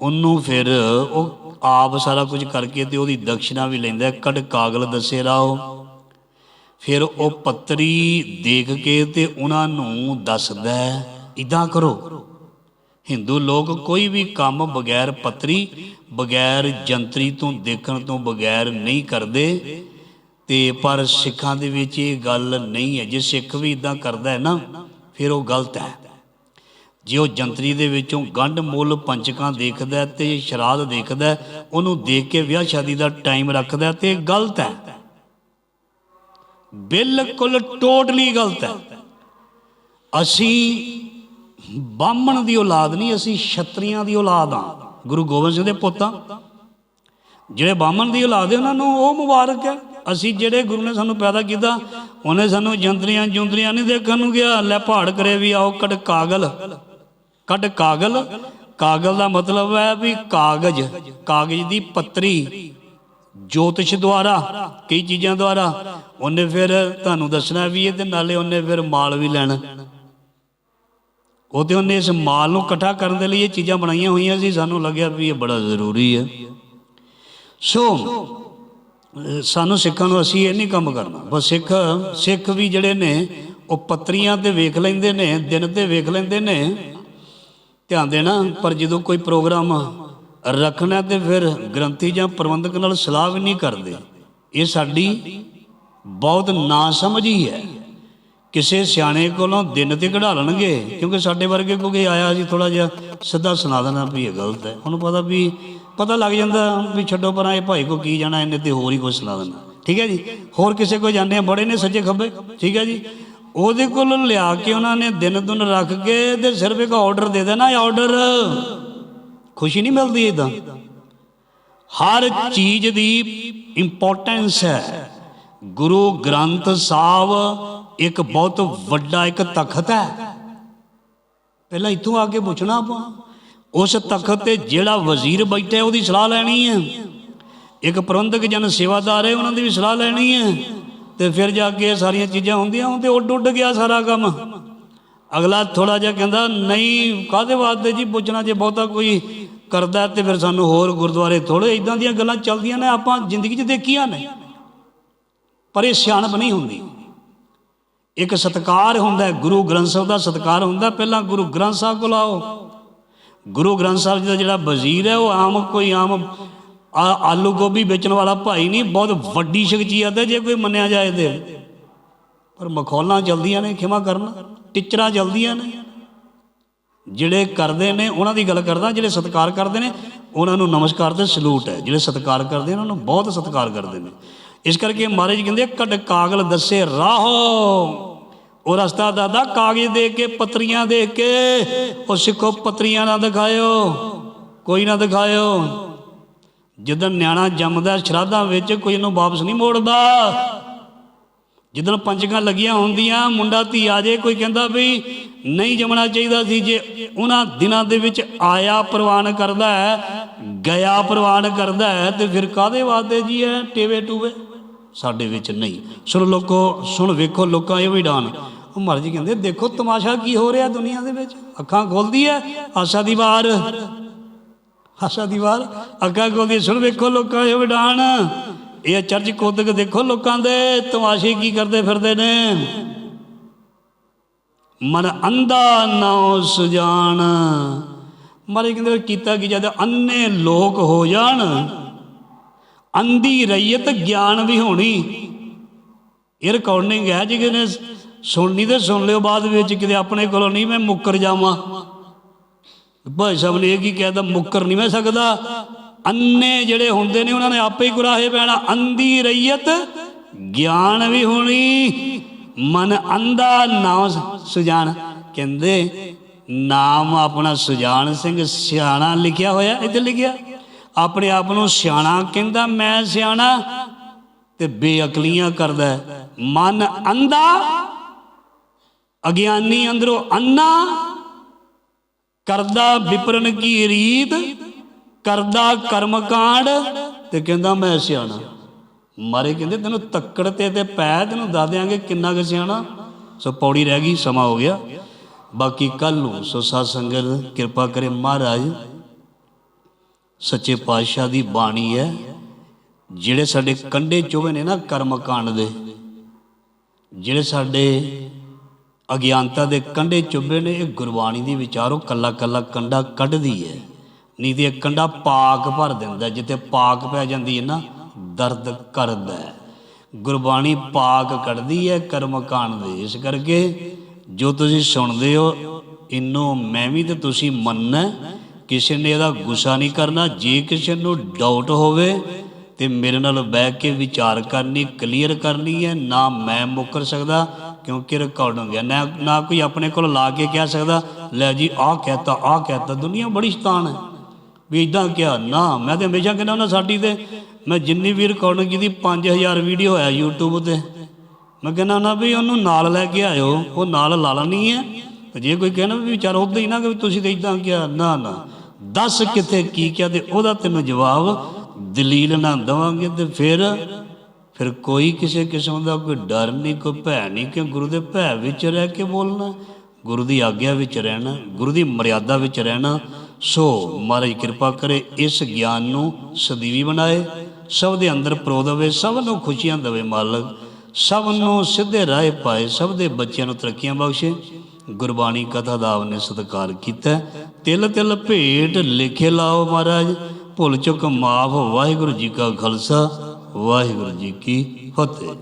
Speaker 1: ਉਹਨੂੰ ਫਿਰ ਉਹ ਆਪ ਸਾਰਾ ਕੁਝ ਕਰਕੇ ਤੇ ਉਹਦੀ ਦਕਸ਼ਨਾ ਵੀ ਲੈਂਦਾ ਹੈ। ਕੜ ਕਾਗਲ ਦੱਸੇ ਰਾਓ ਫਿਰ ਉਹ ਪੱਤਰੀ ਦੇਖ ਕੇ ਤੇ ਉਹਨਾਂ ਨੂੰ ਦੱਸਦਾ ਇਦਾਂ ਕਰੋ। ਹਿੰਦੂ ਲੋਕ ਕੋਈ ਵੀ ਕੰਮ ਬਗੈਰ ਪੱਤਰੀ, ਬਗੈਰ ਜੰਤਰੀ ਤੋਂ ਦੇਖਣ ਤੋਂ ਬਗੈਰ ਨਹੀਂ ਕਰਦੇ। ਤੇ ਪਰ ਸਿੱਖਾਂ ਦੇ ਵਿੱਚ ਇਹ ਗੱਲ ਨਹੀਂ ਹੈ। ਜੇ ਸਿੱਖ ਵੀ ਇਦਾਂ ਕਰਦਾ ਹੈ ਨਾ, ਫਿਰ ਉਹ ਗਲਤ ਹੈ। ਜੇ ਉਹ ਜੰਤਰੀ ਦੇ ਵਿੱਚੋਂ ਗੰਢ, ਮੁੱਲ, ਪੰਚਕਾਂ ਦੇਖਦਾ ਹੈ ਤੇ ਸ਼ਰਾਧ ਦੇਖਦਾ ਉਹਨੂੰ ਦੇਖ ਕੇ ਵਿਆਹ ਸ਼ਾਦੀ ਦਾ ਟਾਈਮ ਰੱਖਦਾ ਹੈ ਤੇ ਗਲਤ ਹੈ। ਬਿਲਕੁਲ ਟੋਟਲੀ ਗਲਤ ਹੈ। ਅਸੀਂ ਬਾਹਮਣ ਦੀ ਔਲਾਦ ਨਹੀਂ, ਅਸੀਂ ਛਤਰੀਆਂ ਦੀ ਔਲਾਦ ਆ ਗੁਰੂ ਗੋਬਿੰਦ ਸਿੰਘ ਦੇ ਪੁੱਤਾਂ। ਜਿਹੜੇ ਬਾਹਮਣ ਦੀ ਔਲਾਦ ਹੈ, ਉਹਨਾਂ ਨੂੰ ਉਹ ਮੁਬਾਰਕ ਹੈ। ਅਸੀਂ ਜਿਹੜੇ ਗੁਰੂ ਨੇ ਸਾਨੂੰ ਪੈਦਾ ਕੀਤਾ, ਉਹਨੇ ਸਾਨੂੰ ਜੰਤਰੀਆਂ ਜੁੰਦਰੀਆਂ ਨਹੀਂ ਦੇਖਣ ਨੂੰ ਗਿਆ ਲੈ ਪਹਾੜ ਕਰੇ ਵੀ ਆਓ, ਕੱਢ ਕਾਗਲ। ਕੱਢ ਕਾਗਲ। ਕਾਗਲ ਦਾ ਮਤਲਬ ਹੈ ਵੀ ਕਾਗਜ਼ ਕਾਗਜ਼ ਦੀ ਪੱਤਰੀ। ਜੋਤਿਸ਼ ਦੁਆਰਾ, ਕਈ ਚੀਜ਼ਾਂ ਦੁਆਰਾ, ਉਹਨੇ ਫਿਰ ਤੁਹਾਨੂੰ ਦੱਸਣਾ ਵੀ ਇਹਦੇ ਨਾਲੇ ਉਹਨੇ ਫਿਰ ਮਾਲ ਵੀ ਲੈਣਾ। ਉਹਦੇ ਉਹਨੇ ਇਸ ਮਾਲ ਨੂੰ ਇਕੱਠਾ ਕਰਨ ਦੇ ਲਈ ਇਹ ਚੀਜ਼ਾਂ ਬਣਾਈਆਂ ਹੋਈਆਂ ਸੀ, ਸਾਨੂੰ ਲੱਗਿਆ ਵੀ ਇਹ ਬੜਾ ਜ਼ਰੂਰੀ ਹੈ। ਸੋ, ਸਾਨੂੰ ਸਿੱਖਾਂ ਨੂੰ ਅਸੀਂ ਇਹ ਨਹੀਂ ਕੰਮ ਕਰਨਾ। ਬਸ ਸਿੱਖ ਸਿੱਖ ਵੀ ਜਿਹੜੇ ਨੇ, ਉਹ ਪੱਤਰੀਆਂ ਤੇ ਵੇਖ ਲੈਂਦੇ ਨੇ, ਦਿਨ ਤੇ ਵੇਖ ਲੈਂਦੇ ਨੇ। ਧਿਆਨ ਦੇਣਾ, ਪਰ ਜਦੋਂ ਕੋਈ ਪ੍ਰੋਗਰਾਮ ਰੱਖਣਾ ਤੇ ਫਿਰ ਗ੍ਰੰਥੀ ਜਾਂ ਪ੍ਰਬੰਧਕ ਨਾਲ ਸਲਾਹ ਵੀ ਨਹੀਂ ਕਰਦੇ। ਇਹ ਸਾਡੀ ਬਹੁਤ ਨਾ ਸਮਝੀ ਹੈ। ਕਿਸੇ ਸਿਆਣੇ ਕੋਲੋਂ ਦਿਨ ਤੇ ਕਢਾ ਲੈਣਗੇ, ਕਿਉਂਕਿ ਸਾਡੇ ਵਰਗੇ ਕੋਈ ਆਇਆ ਸੀ ਥੋੜਾ ਜਿਹਾ ਸਿੱਧਾ ਸੁਣਾ ਦੇਣਾ ਵੀ ਇਹ ਗਲਤ ਹੈ। ਉਹਨੂੰ ਪਤਾ ਵੀ, ਪਤਾ ਲੱਗ ਜਾਂਦਾ ਵੀ ਛੱਡੋ ਪਰਾਂ ਇਹ ਭਾਈ ਕੋ ਕੀ ਜਾਣਾ, ਇਹਨੇ ਤੇ ਹੋਰ ਹੀ ਕੁਝ ਸੁਣਾ ਦੇਣਾ। ਠੀਕ ਹੈ ਜੀ? ਹੋਰ ਕਿਸੇ ਕੋ ਜਾਂਦੇ ਆ, ਬੜੇ ਨੇ ਸੱਜੇ ਖੱਬੇ। ਠੀਕ ਹੈ ਜੀ? ਉਹਦੇ ਕੋਲ ਲਿਆ ਕੇ ਉਹਨਾਂ ਨੇ ਦਿਨ ਦੁਨ ਰੱਖ ਕੇ ਤੇ ਸਿਰਫ ਇੱਕ ਆਰਡਰ ਦੇ ਦੇਣਾ, ਇਹ ਆਰਡਰ ਖੁਸ਼ੀ ਨਹੀਂ ਮਿਲਦੀ ਇਦਾਂ ਹਰ ਚੀਜ਼ ਦੀ ਇੰਪੋਰਟੈਂਸ ਹੈ। ਗੁਰੂ ਗ੍ਰੰਥ ਸਾਹਿਬ ਇੱਕ ਬਹੁਤ ਵੱਡਾ ਇੱਕ ਤਖਤ ਹੈ। ਪਹਿਲਾਂ ਇੱਥੋਂ ਆ ਕੇ ਪੁੱਛਣਾ ਆਪਾਂ, ਉਸ ਤਖਤ ਤੇ ਜਿਹੜਾ ਵਜ਼ੀਰ ਬੈਠਾ ਉਹਦੀ ਸਲਾਹ ਲੈਣੀ ਹੈ। ਇੱਕ ਪ੍ਰਬੰਧਕ ਜਨ ਸੇਵਾਦਾਰ ਹੈ, ਉਹਨਾਂ ਦੀ ਵੀ ਸਲਾਹ ਲੈਣੀ ਹੈ। ਤੇ ਫਿਰ ਜਾ ਕੇ ਇਹ ਸਾਰੀਆਂ ਚੀਜ਼ਾਂ ਹੁੰਦੀਆਂ ਹੁਣ ਤੇ ਉੱਡ ਉੱਡ ਗਿਆ ਸਾਰਾ ਕੰਮ। ਅਗਲਾ ਥੋੜਾ ਜਿਹਾ ਕਹਿੰਦਾ, ਨਹੀਂ, ਕਾਹਦੇ ਵਾਸਤੇ ਜੀ ਪੁੱਛਣਾ ਜੇ ਬਹੁਤਾ ਕੋਈ ਕਰਦਾ ਤੇ ਫਿਰ ਸਾਨੂੰ ਹੋਰ ਗੁਰਦੁਆਰੇ ਥੋੜੇ ਇਦਾਂ ਦੀਆਂ ਗੱਲਾਂ ਚੱਲਦੀਆਂ ਨੇ, ਆਪਾਂ ਜ਼ਿੰਦਗੀ 'ਚ ਦੇਖੀਆਂ ਨੇ। ਪਰ ਇਹ ਸਿਆਣਪ ਨਹੀਂ ਹੁੰਦੀ। ਇੱਕ ਸਤਕਾਰ ਹੁੰਦਾ, ਗੁਰੂ ਗ੍ਰੰਥ ਸਾਹਿਬ ਦਾ ਸਤਕਾਰ ਹੁੰਦਾ, ਪਹਿਲਾਂ ਗੁਰੂ ਗ੍ਰੰਥ ਸਾਹਿਬ ਕੋਲ ਆਓ। ਗੁਰੂ ਗ੍ਰੰਥ ਸਾਹਿਬ ਜੀ ਦਾ ਜਿਹੜਾ ਵਜ਼ੀਰ ਹੈ, ਉਹ ਆਮ ਕੋਈ ਆਮ ਆਲੂ ਗੋਭੀ ਵੇਚਣ ਵਾਲਾ ਭਾਈ ਨਹੀਂ, ਬਹੁਤ ਵੱਡੀ ਸ਼ਖਸੀਅਤ ਹੈ, ਜੇ ਕੋਈ ਮੰਨਿਆ ਜਾਏ ਤੇ। ਪਰ ਮਖੌਲਾਂ ਚਲਦੀਆਂ ਨੇ, ਖਿਮਾ ਕਰਨਾ, ਟਿਚਰਾਂ ਚਲਦੀਆਂ ਨੇ। ਜਿਹੜੇ ਕਰਦੇ ਨੇ, ਉਹਨਾਂ ਦੀ ਗੱਲ ਕਰਦਾ, ਜਿਹੜੇ ਸਤਿਕਾਰ ਕਰਦੇ ਨੇ, ਉਹਨਾਂ ਨੂੰ ਨਮਸਕਾਰ ਤੇ ਸਲੂਟ ਹੈ। ਜਿਹੜੇ ਸਤਿਕਾਰ ਕਰਦੇ ਨੇ, ਉਹਨਾਂ ਨੂੰ ਬਹੁਤ ਸਤਿਕਾਰ ਕਰਦੇ ਨੇ। ਇਸ ਕਰਕੇ ਮਹਾਰਾਜ ਕਹਿੰਦੇ ਕੱਢ ਕਾਗਲ ਦੱਸੇ ਰਾਹੋ। ਉਹ ਰਸਤਾ ਦਾਦਾ ਕਾਗਜ਼ ਦੇ ਕੇ, ਪੱਤਰੀਆਂ ਦੇ ਕੇ, ਉਹ ਸਿੱਖੋ ਪੱਤਰੀਆਂ ਨਾ ਦਿਖਾਇਓ, ਕੋਈ ਨਾ ਦਿਖਾਇਓ। ਜਦੋਂ ਨਿਆਣਾ ਜੰਮਦਾ, ਸ਼ਰਾਧਾਂ ਵਿੱਚ ਕੋਈ ਇਹਨੂੰ ਵਾਪਸ ਨਹੀਂ ਮੋੜਦਾ। ਜਿੱਦਣ ਪੰਚਕਾਂ ਲੱਗੀਆਂ ਹੁੰਦੀਆਂ, ਮੁੰਡਾ ਧੀ ਆ ਜੇ, ਕੋਈ ਕਹਿੰਦਾ ਵੀ ਨਹੀਂ ਜੰਮਣਾ ਚਾਹੀਦਾ ਸੀ, ਜੇ ਉਹਨਾਂ ਦਿਨਾਂ ਦੇ ਵਿੱਚ ਆਇਆ ਪ੍ਰਵਾਨ ਕਰਦਾ ਹੈ, ਗਿਆ ਪ੍ਰਵਾਨ ਕਰਦਾ ਹੈ, ਤੇ ਫਿਰ ਕਾਦੇ ਵਾਸਤੇ ਜੀ ਹੈ ਟੇਵੇ ਟੂਵੇ? ਸਾਡੇ ਵਿੱਚ ਨਹੀਂ। ਸੁਣ ਲੋਕੋ, ਸੁਣ ਵੇਖੋ, ਲੋਕਾਂ ਇਹ ਵੀ ਡਾਨ। ਉਹ ਮਰਜ਼ੀ ਕਹਿੰਦੇ, ਦੇਖੋ ਤਮਾਸ਼ਾ ਕੀ ਹੋ ਰਿਹਾ ਦੁਨੀਆ ਦੇ ਵਿੱਚ। ਅੱਖਾਂ ਖੋਲਦੀ ਹੈ, ਆਸਾ ਦੀ ਵਾਰ। ਆਸਾ ਦੀ ਵਾਰ, ਅੱਖਾਂ ਖੋਲਦੀ ਸੁਣ ਵੇਖੋ ਲੋਕਾਂ ਇਹ ਵਿਡਾਨ ਇਹ ਚਰਚ ਕੋਦਕ ਦੇਖੋ ਲੋਕਾਂ ਦੇ, ਤਮਾਸ਼ੇ ਕੀ ਕਰਦੇ ਫਿਰਦੇ ਨੇ। ਮਨ ਅੰਧਾ ਨਾ ਸੁਜਾਨ ਮਾਰੇ ਕਹਿੰਦੇ ਕੀਤਾ ਕੀ ਜਦ, ਅੰਨੇ ਲੋਕ ਹੋ ਜਾਣ। ਅੰਧੀ ਰਈਅਤ ਗਿਆਨ ਵੀ ਹੋਣੀ। ਇਹ ਰਿਕਾਰਡਿੰਗ ਹੈ ਜੇ ਕਿਸੇ ਨੇ ਸੁਣਨੀ ਤੇ ਸੁਣ ਲਿਓ, ਬਾਅਦ ਵਿੱਚ ਕਿਤੇ ਆਪਣੇ ਕੋਲੋਂ ਨਹੀਂ ਮੈਂ ਮੁੱਕਰ ਜਾਵਾਂ। ਭਾਈ ਸਾਹਿਬ ਨੇ ਇਹ ਕੀ ਕਹਿਦਾ ਮੁੱਕਰ ਨਹੀਂ ਮੈਂ ਸਕਦਾ। ਅੰਨੇ ਜਿਹੜੇ ਹੁੰਦੇ ਨੇ ਉਹਨਾਂ ਨੇ ਆਪੇ ਹੀ ਗੁਰਾਹੇ ਪੈਣਾ। ਅੰਧੀ ਰਈਅਤ ਗਿਆਨ ਵੀ ਹੋਣੀ, ਮਨ ਅੰਧਾ ਨਾ ਸੁਜਾਨ ਕਹਿੰਦੇ, ਨਾਮ ਆਪਣਾ ਸੁਜਾਨ ਸਿੰਘ ਸਿਆਣਾ ਲਿਖਿਆ ਹੋਇਆ ਇੱਥੇ ਲਿਖਿਆ, ਆਪਣੇ ਆਪ ਨੂੰ ਸਿਆਣਾ ਕਹਿੰਦਾ, ਮੈਂ ਸਿਆਣਾ ਤੇ ਬੇਅਕਲੀਆਂ ਕਰਦਾ ਮਨ ਅੰਦਾ ਅਗਿਆਨੀ ਅੰਦਰੋਂ ਅੰਨਾ ਕਰਦਾ ਵਿਪਰਨ ਕੀ ਰੀਤ ਕਰਦਾ ਕਰਮ ਕਾਂਡ ਤੇ ਕਹਿੰਦਾ ਮੈਂ ਸਿਆਣਾ। ਮਾਰੇ ਕਹਿੰਦੇ, ਤੈਨੂੰ ਤੱਕੜ ਤੇ ਤੇ ਪੈ ਤੈਨੂੰ ਦੱਸ ਦਿਆਂਗੇ ਕਿੰਨਾ ਕੁ ਸਿਆਣਾ? ਸੋ ਪੌੜੀ ਰਹਿ ਗਈ, ਸਮਾਂ ਹੋ ਗਿਆ। ਬਾਕੀ ਕੱਲ ਨੂੰ ਸੋ ਸਾਧ ਸੰਗਤ, ਕਿਰਪਾ ਕਰੇ ਮਹਾਰਾਜ, ਸੱਚੇ ਪਾਤਸ਼ਾਹ ਦੀ ਬਾਣੀ ਹੈ, ਜਿਹੜੇ ਸਾਡੇ ਕੰਡੇ ਚੋਵੇ ਨੇ ਨਾ ਕਰਮ ਕਾਂਡ ਦੇ, ਜਿਹੜੇ ਸਾਡੇ ਅਗਿਆਨਤਾ ਦੇ ਕੰਡੇ ਚੁੱਭੇ ਨੇ, ਇਹ ਗੁਰਬਾਣੀ ਦੀ ਵਿਚਾਰੋ ਕੱਲਾ ਕੱਲਾ ਕੰਡਾ ਕੱਢਦੀ ਹੈ। ਨਹੀਂ ਤੇ ਇਹ ਕੰਡਾ ਪਾਕ ਭਰ ਦਿੰਦਾ, ਜਿੱਥੇ ਪਾਕ ਪੈ ਜਾਂਦੀ ਹੈ ਨਾ, ਦਰਦ ਕਰਦਾ ਗੁਰਬਾਣੀ ਪਾਕ ਕੱਢਦੀ ਹੈ, ਕਰਮ ਕਾਂਡ ਦੇ ਇਸ ਕਰਕੇ, ਜੋ ਤੁਸੀਂ ਸੁਣਦੇ ਹੋ ਇਹਨੂੰ ਮੈਂ ਵੀ ਤੇ ਤੁਸੀਂ ਮੰਨਣਾ ਕਿਸੇ ਨੇ ਇਹਦਾ ਗੁੱਸਾ ਨਹੀਂ ਕਰਨਾ, ਜੇ ਕਿਸੇ ਨੂੰ ਡਾਊਟ ਹੋਵੇ, ਤੇ ਮੇਰੇ ਨਾਲ ਬਹਿ ਕੇ ਵਿਚਾਰ ਕਰਨੀ ਕਲੀਅਰ ਕਰਨੀ ਹੈ, ਨਾ ਮੈਂ ਮੁੱਕਰ ਸਕਦਾ, ਕਿਉਂਕਿ ਰਿਕਾਰਡ ਹੋ। ਗਿਆ ਨਾ ਨਾ ਕੋਈ ਆਪਣੇ ਕੋਲ ਲਾ ਕੇ ਕਹਿ ਸਕਦਾ, ਲੈ ਜੀ, ਆਹ ਕਹਿਤਾ ਆਹ ਕਹਿਤਾ, ਦੁਨੀਆ ਬੜੀ ਸ਼ਤਾਨ ਹੈ। ਵੀ ਇਦਾਂ ਕਿਹਾ, ਨਾ, ਮੈਂ ਤੇ ਹਮੇਸ਼ਾ ਕਹਿੰਦਾ ਹੁੰਦਾ ਸਾਡੀ ਤੇ। ਮੈਂ ਜਿੰਨੀ ਵੀ ਰਿਕਾਰਡਿੰਗ ਕੀਤੀ 5000 ਵੀਡੀਓ ਹੋਇਆ YouTube ਤੇ। ਮੈਂ ਕਹਿੰਦਾ ਹੁੰਦਾ ਵੀ ਉਹਨੂੰ ਨਾਲ ਲੈ ਕੇ ਆਇਓ, ਉਹ ਨਾਲ ਲਾ ਲੈਣੀ ਹੈ। ਤੇ ਜੇ ਕੋਈ ਕਹਿਣਾ ਵੀ ਵਿਚਾਰ ਉਦਾਂ ਹੀ ਨਾ ਕਿ ਵੀ ਤੁਸੀਂ ਤੇ ਇਦਾਂ ਕਿਹਾ, ਨਾ ਨਾ। ਦੱਸ ਕਿੱਥੇ ਕੀ ਕਿਹਾ ਤੇ ਉਹਦਾ ਤੈਨੂੰ ਜਵਾਬ ਦਲੀਲ ਨਾ ਦਵਾਂਗੇ ਤੇ ਫਿਰ ਫਿਰ ਕੋਈ ਕਿਸੇ ਕਿਸਮ ਦਾ ਕੋਈ ਡਰ ਨਹੀਂ, ਕੋਈ ਭੈ ਨਹੀਂ ਕਿ ਗੁਰੂ ਦੇ ਭੈ ਵਿੱਚ ਰਹਿ ਕੇ ਬੋਲਣਾ। ਗੁਰੂ ਦੀ ਆਗਿਆ ਵਿੱਚ ਰਹਿਣਾ, ਗੁਰੂ ਦੀ ਮਰਿਆਦਾ ਵਿੱਚ ਰਹਿਣਾ। ਸੋ ਮਹਾਰਾਜ ਕਿਰਪਾ ਕਰੇ ਇਸ ਗਿਆਨ ਨੂੰ ਸਦੀਵੀ ਬਣਾਏ, ਸਭ ਦੇ ਅੰਦਰ ਪ੍ਰੋ ਦੇਵੇ, ਸਭ ਨੂੰ ਖੁਸ਼ੀਆਂ ਦੇਵੇ ਮਾਲਕ, ਸਭ ਨੂੰ ਸਿੱਧੇ ਰਾਹ ਪਾਏ, ਸਭ ਦੇ ਬੱਚਿਆਂ ਨੂੰ ਤਰੱਕੀਆਂ ਬਖਸ਼ੇ। ਗੁਰਬਾਣੀ ਕਥਾ ਦਾ ਆਪ ਨੇ ਸਤਿਕਾਰ ਕੀਤਾ। ਤਿਲ ਤਿਲ ਭੇਟ ਲਿਖੇ ਲਾਓ ਮਹਾਰਾਜ, ਭੁੱਲ ਚੁੱਕ ਮਾਫ, ਵਾਹਿਗੁਰੂ ਜੀ ਕਾ ਖਾਲਸਾ, ਵਾਹਿਗੁਰੂ ਜੀ ਕੀ ਫਤਿਹ।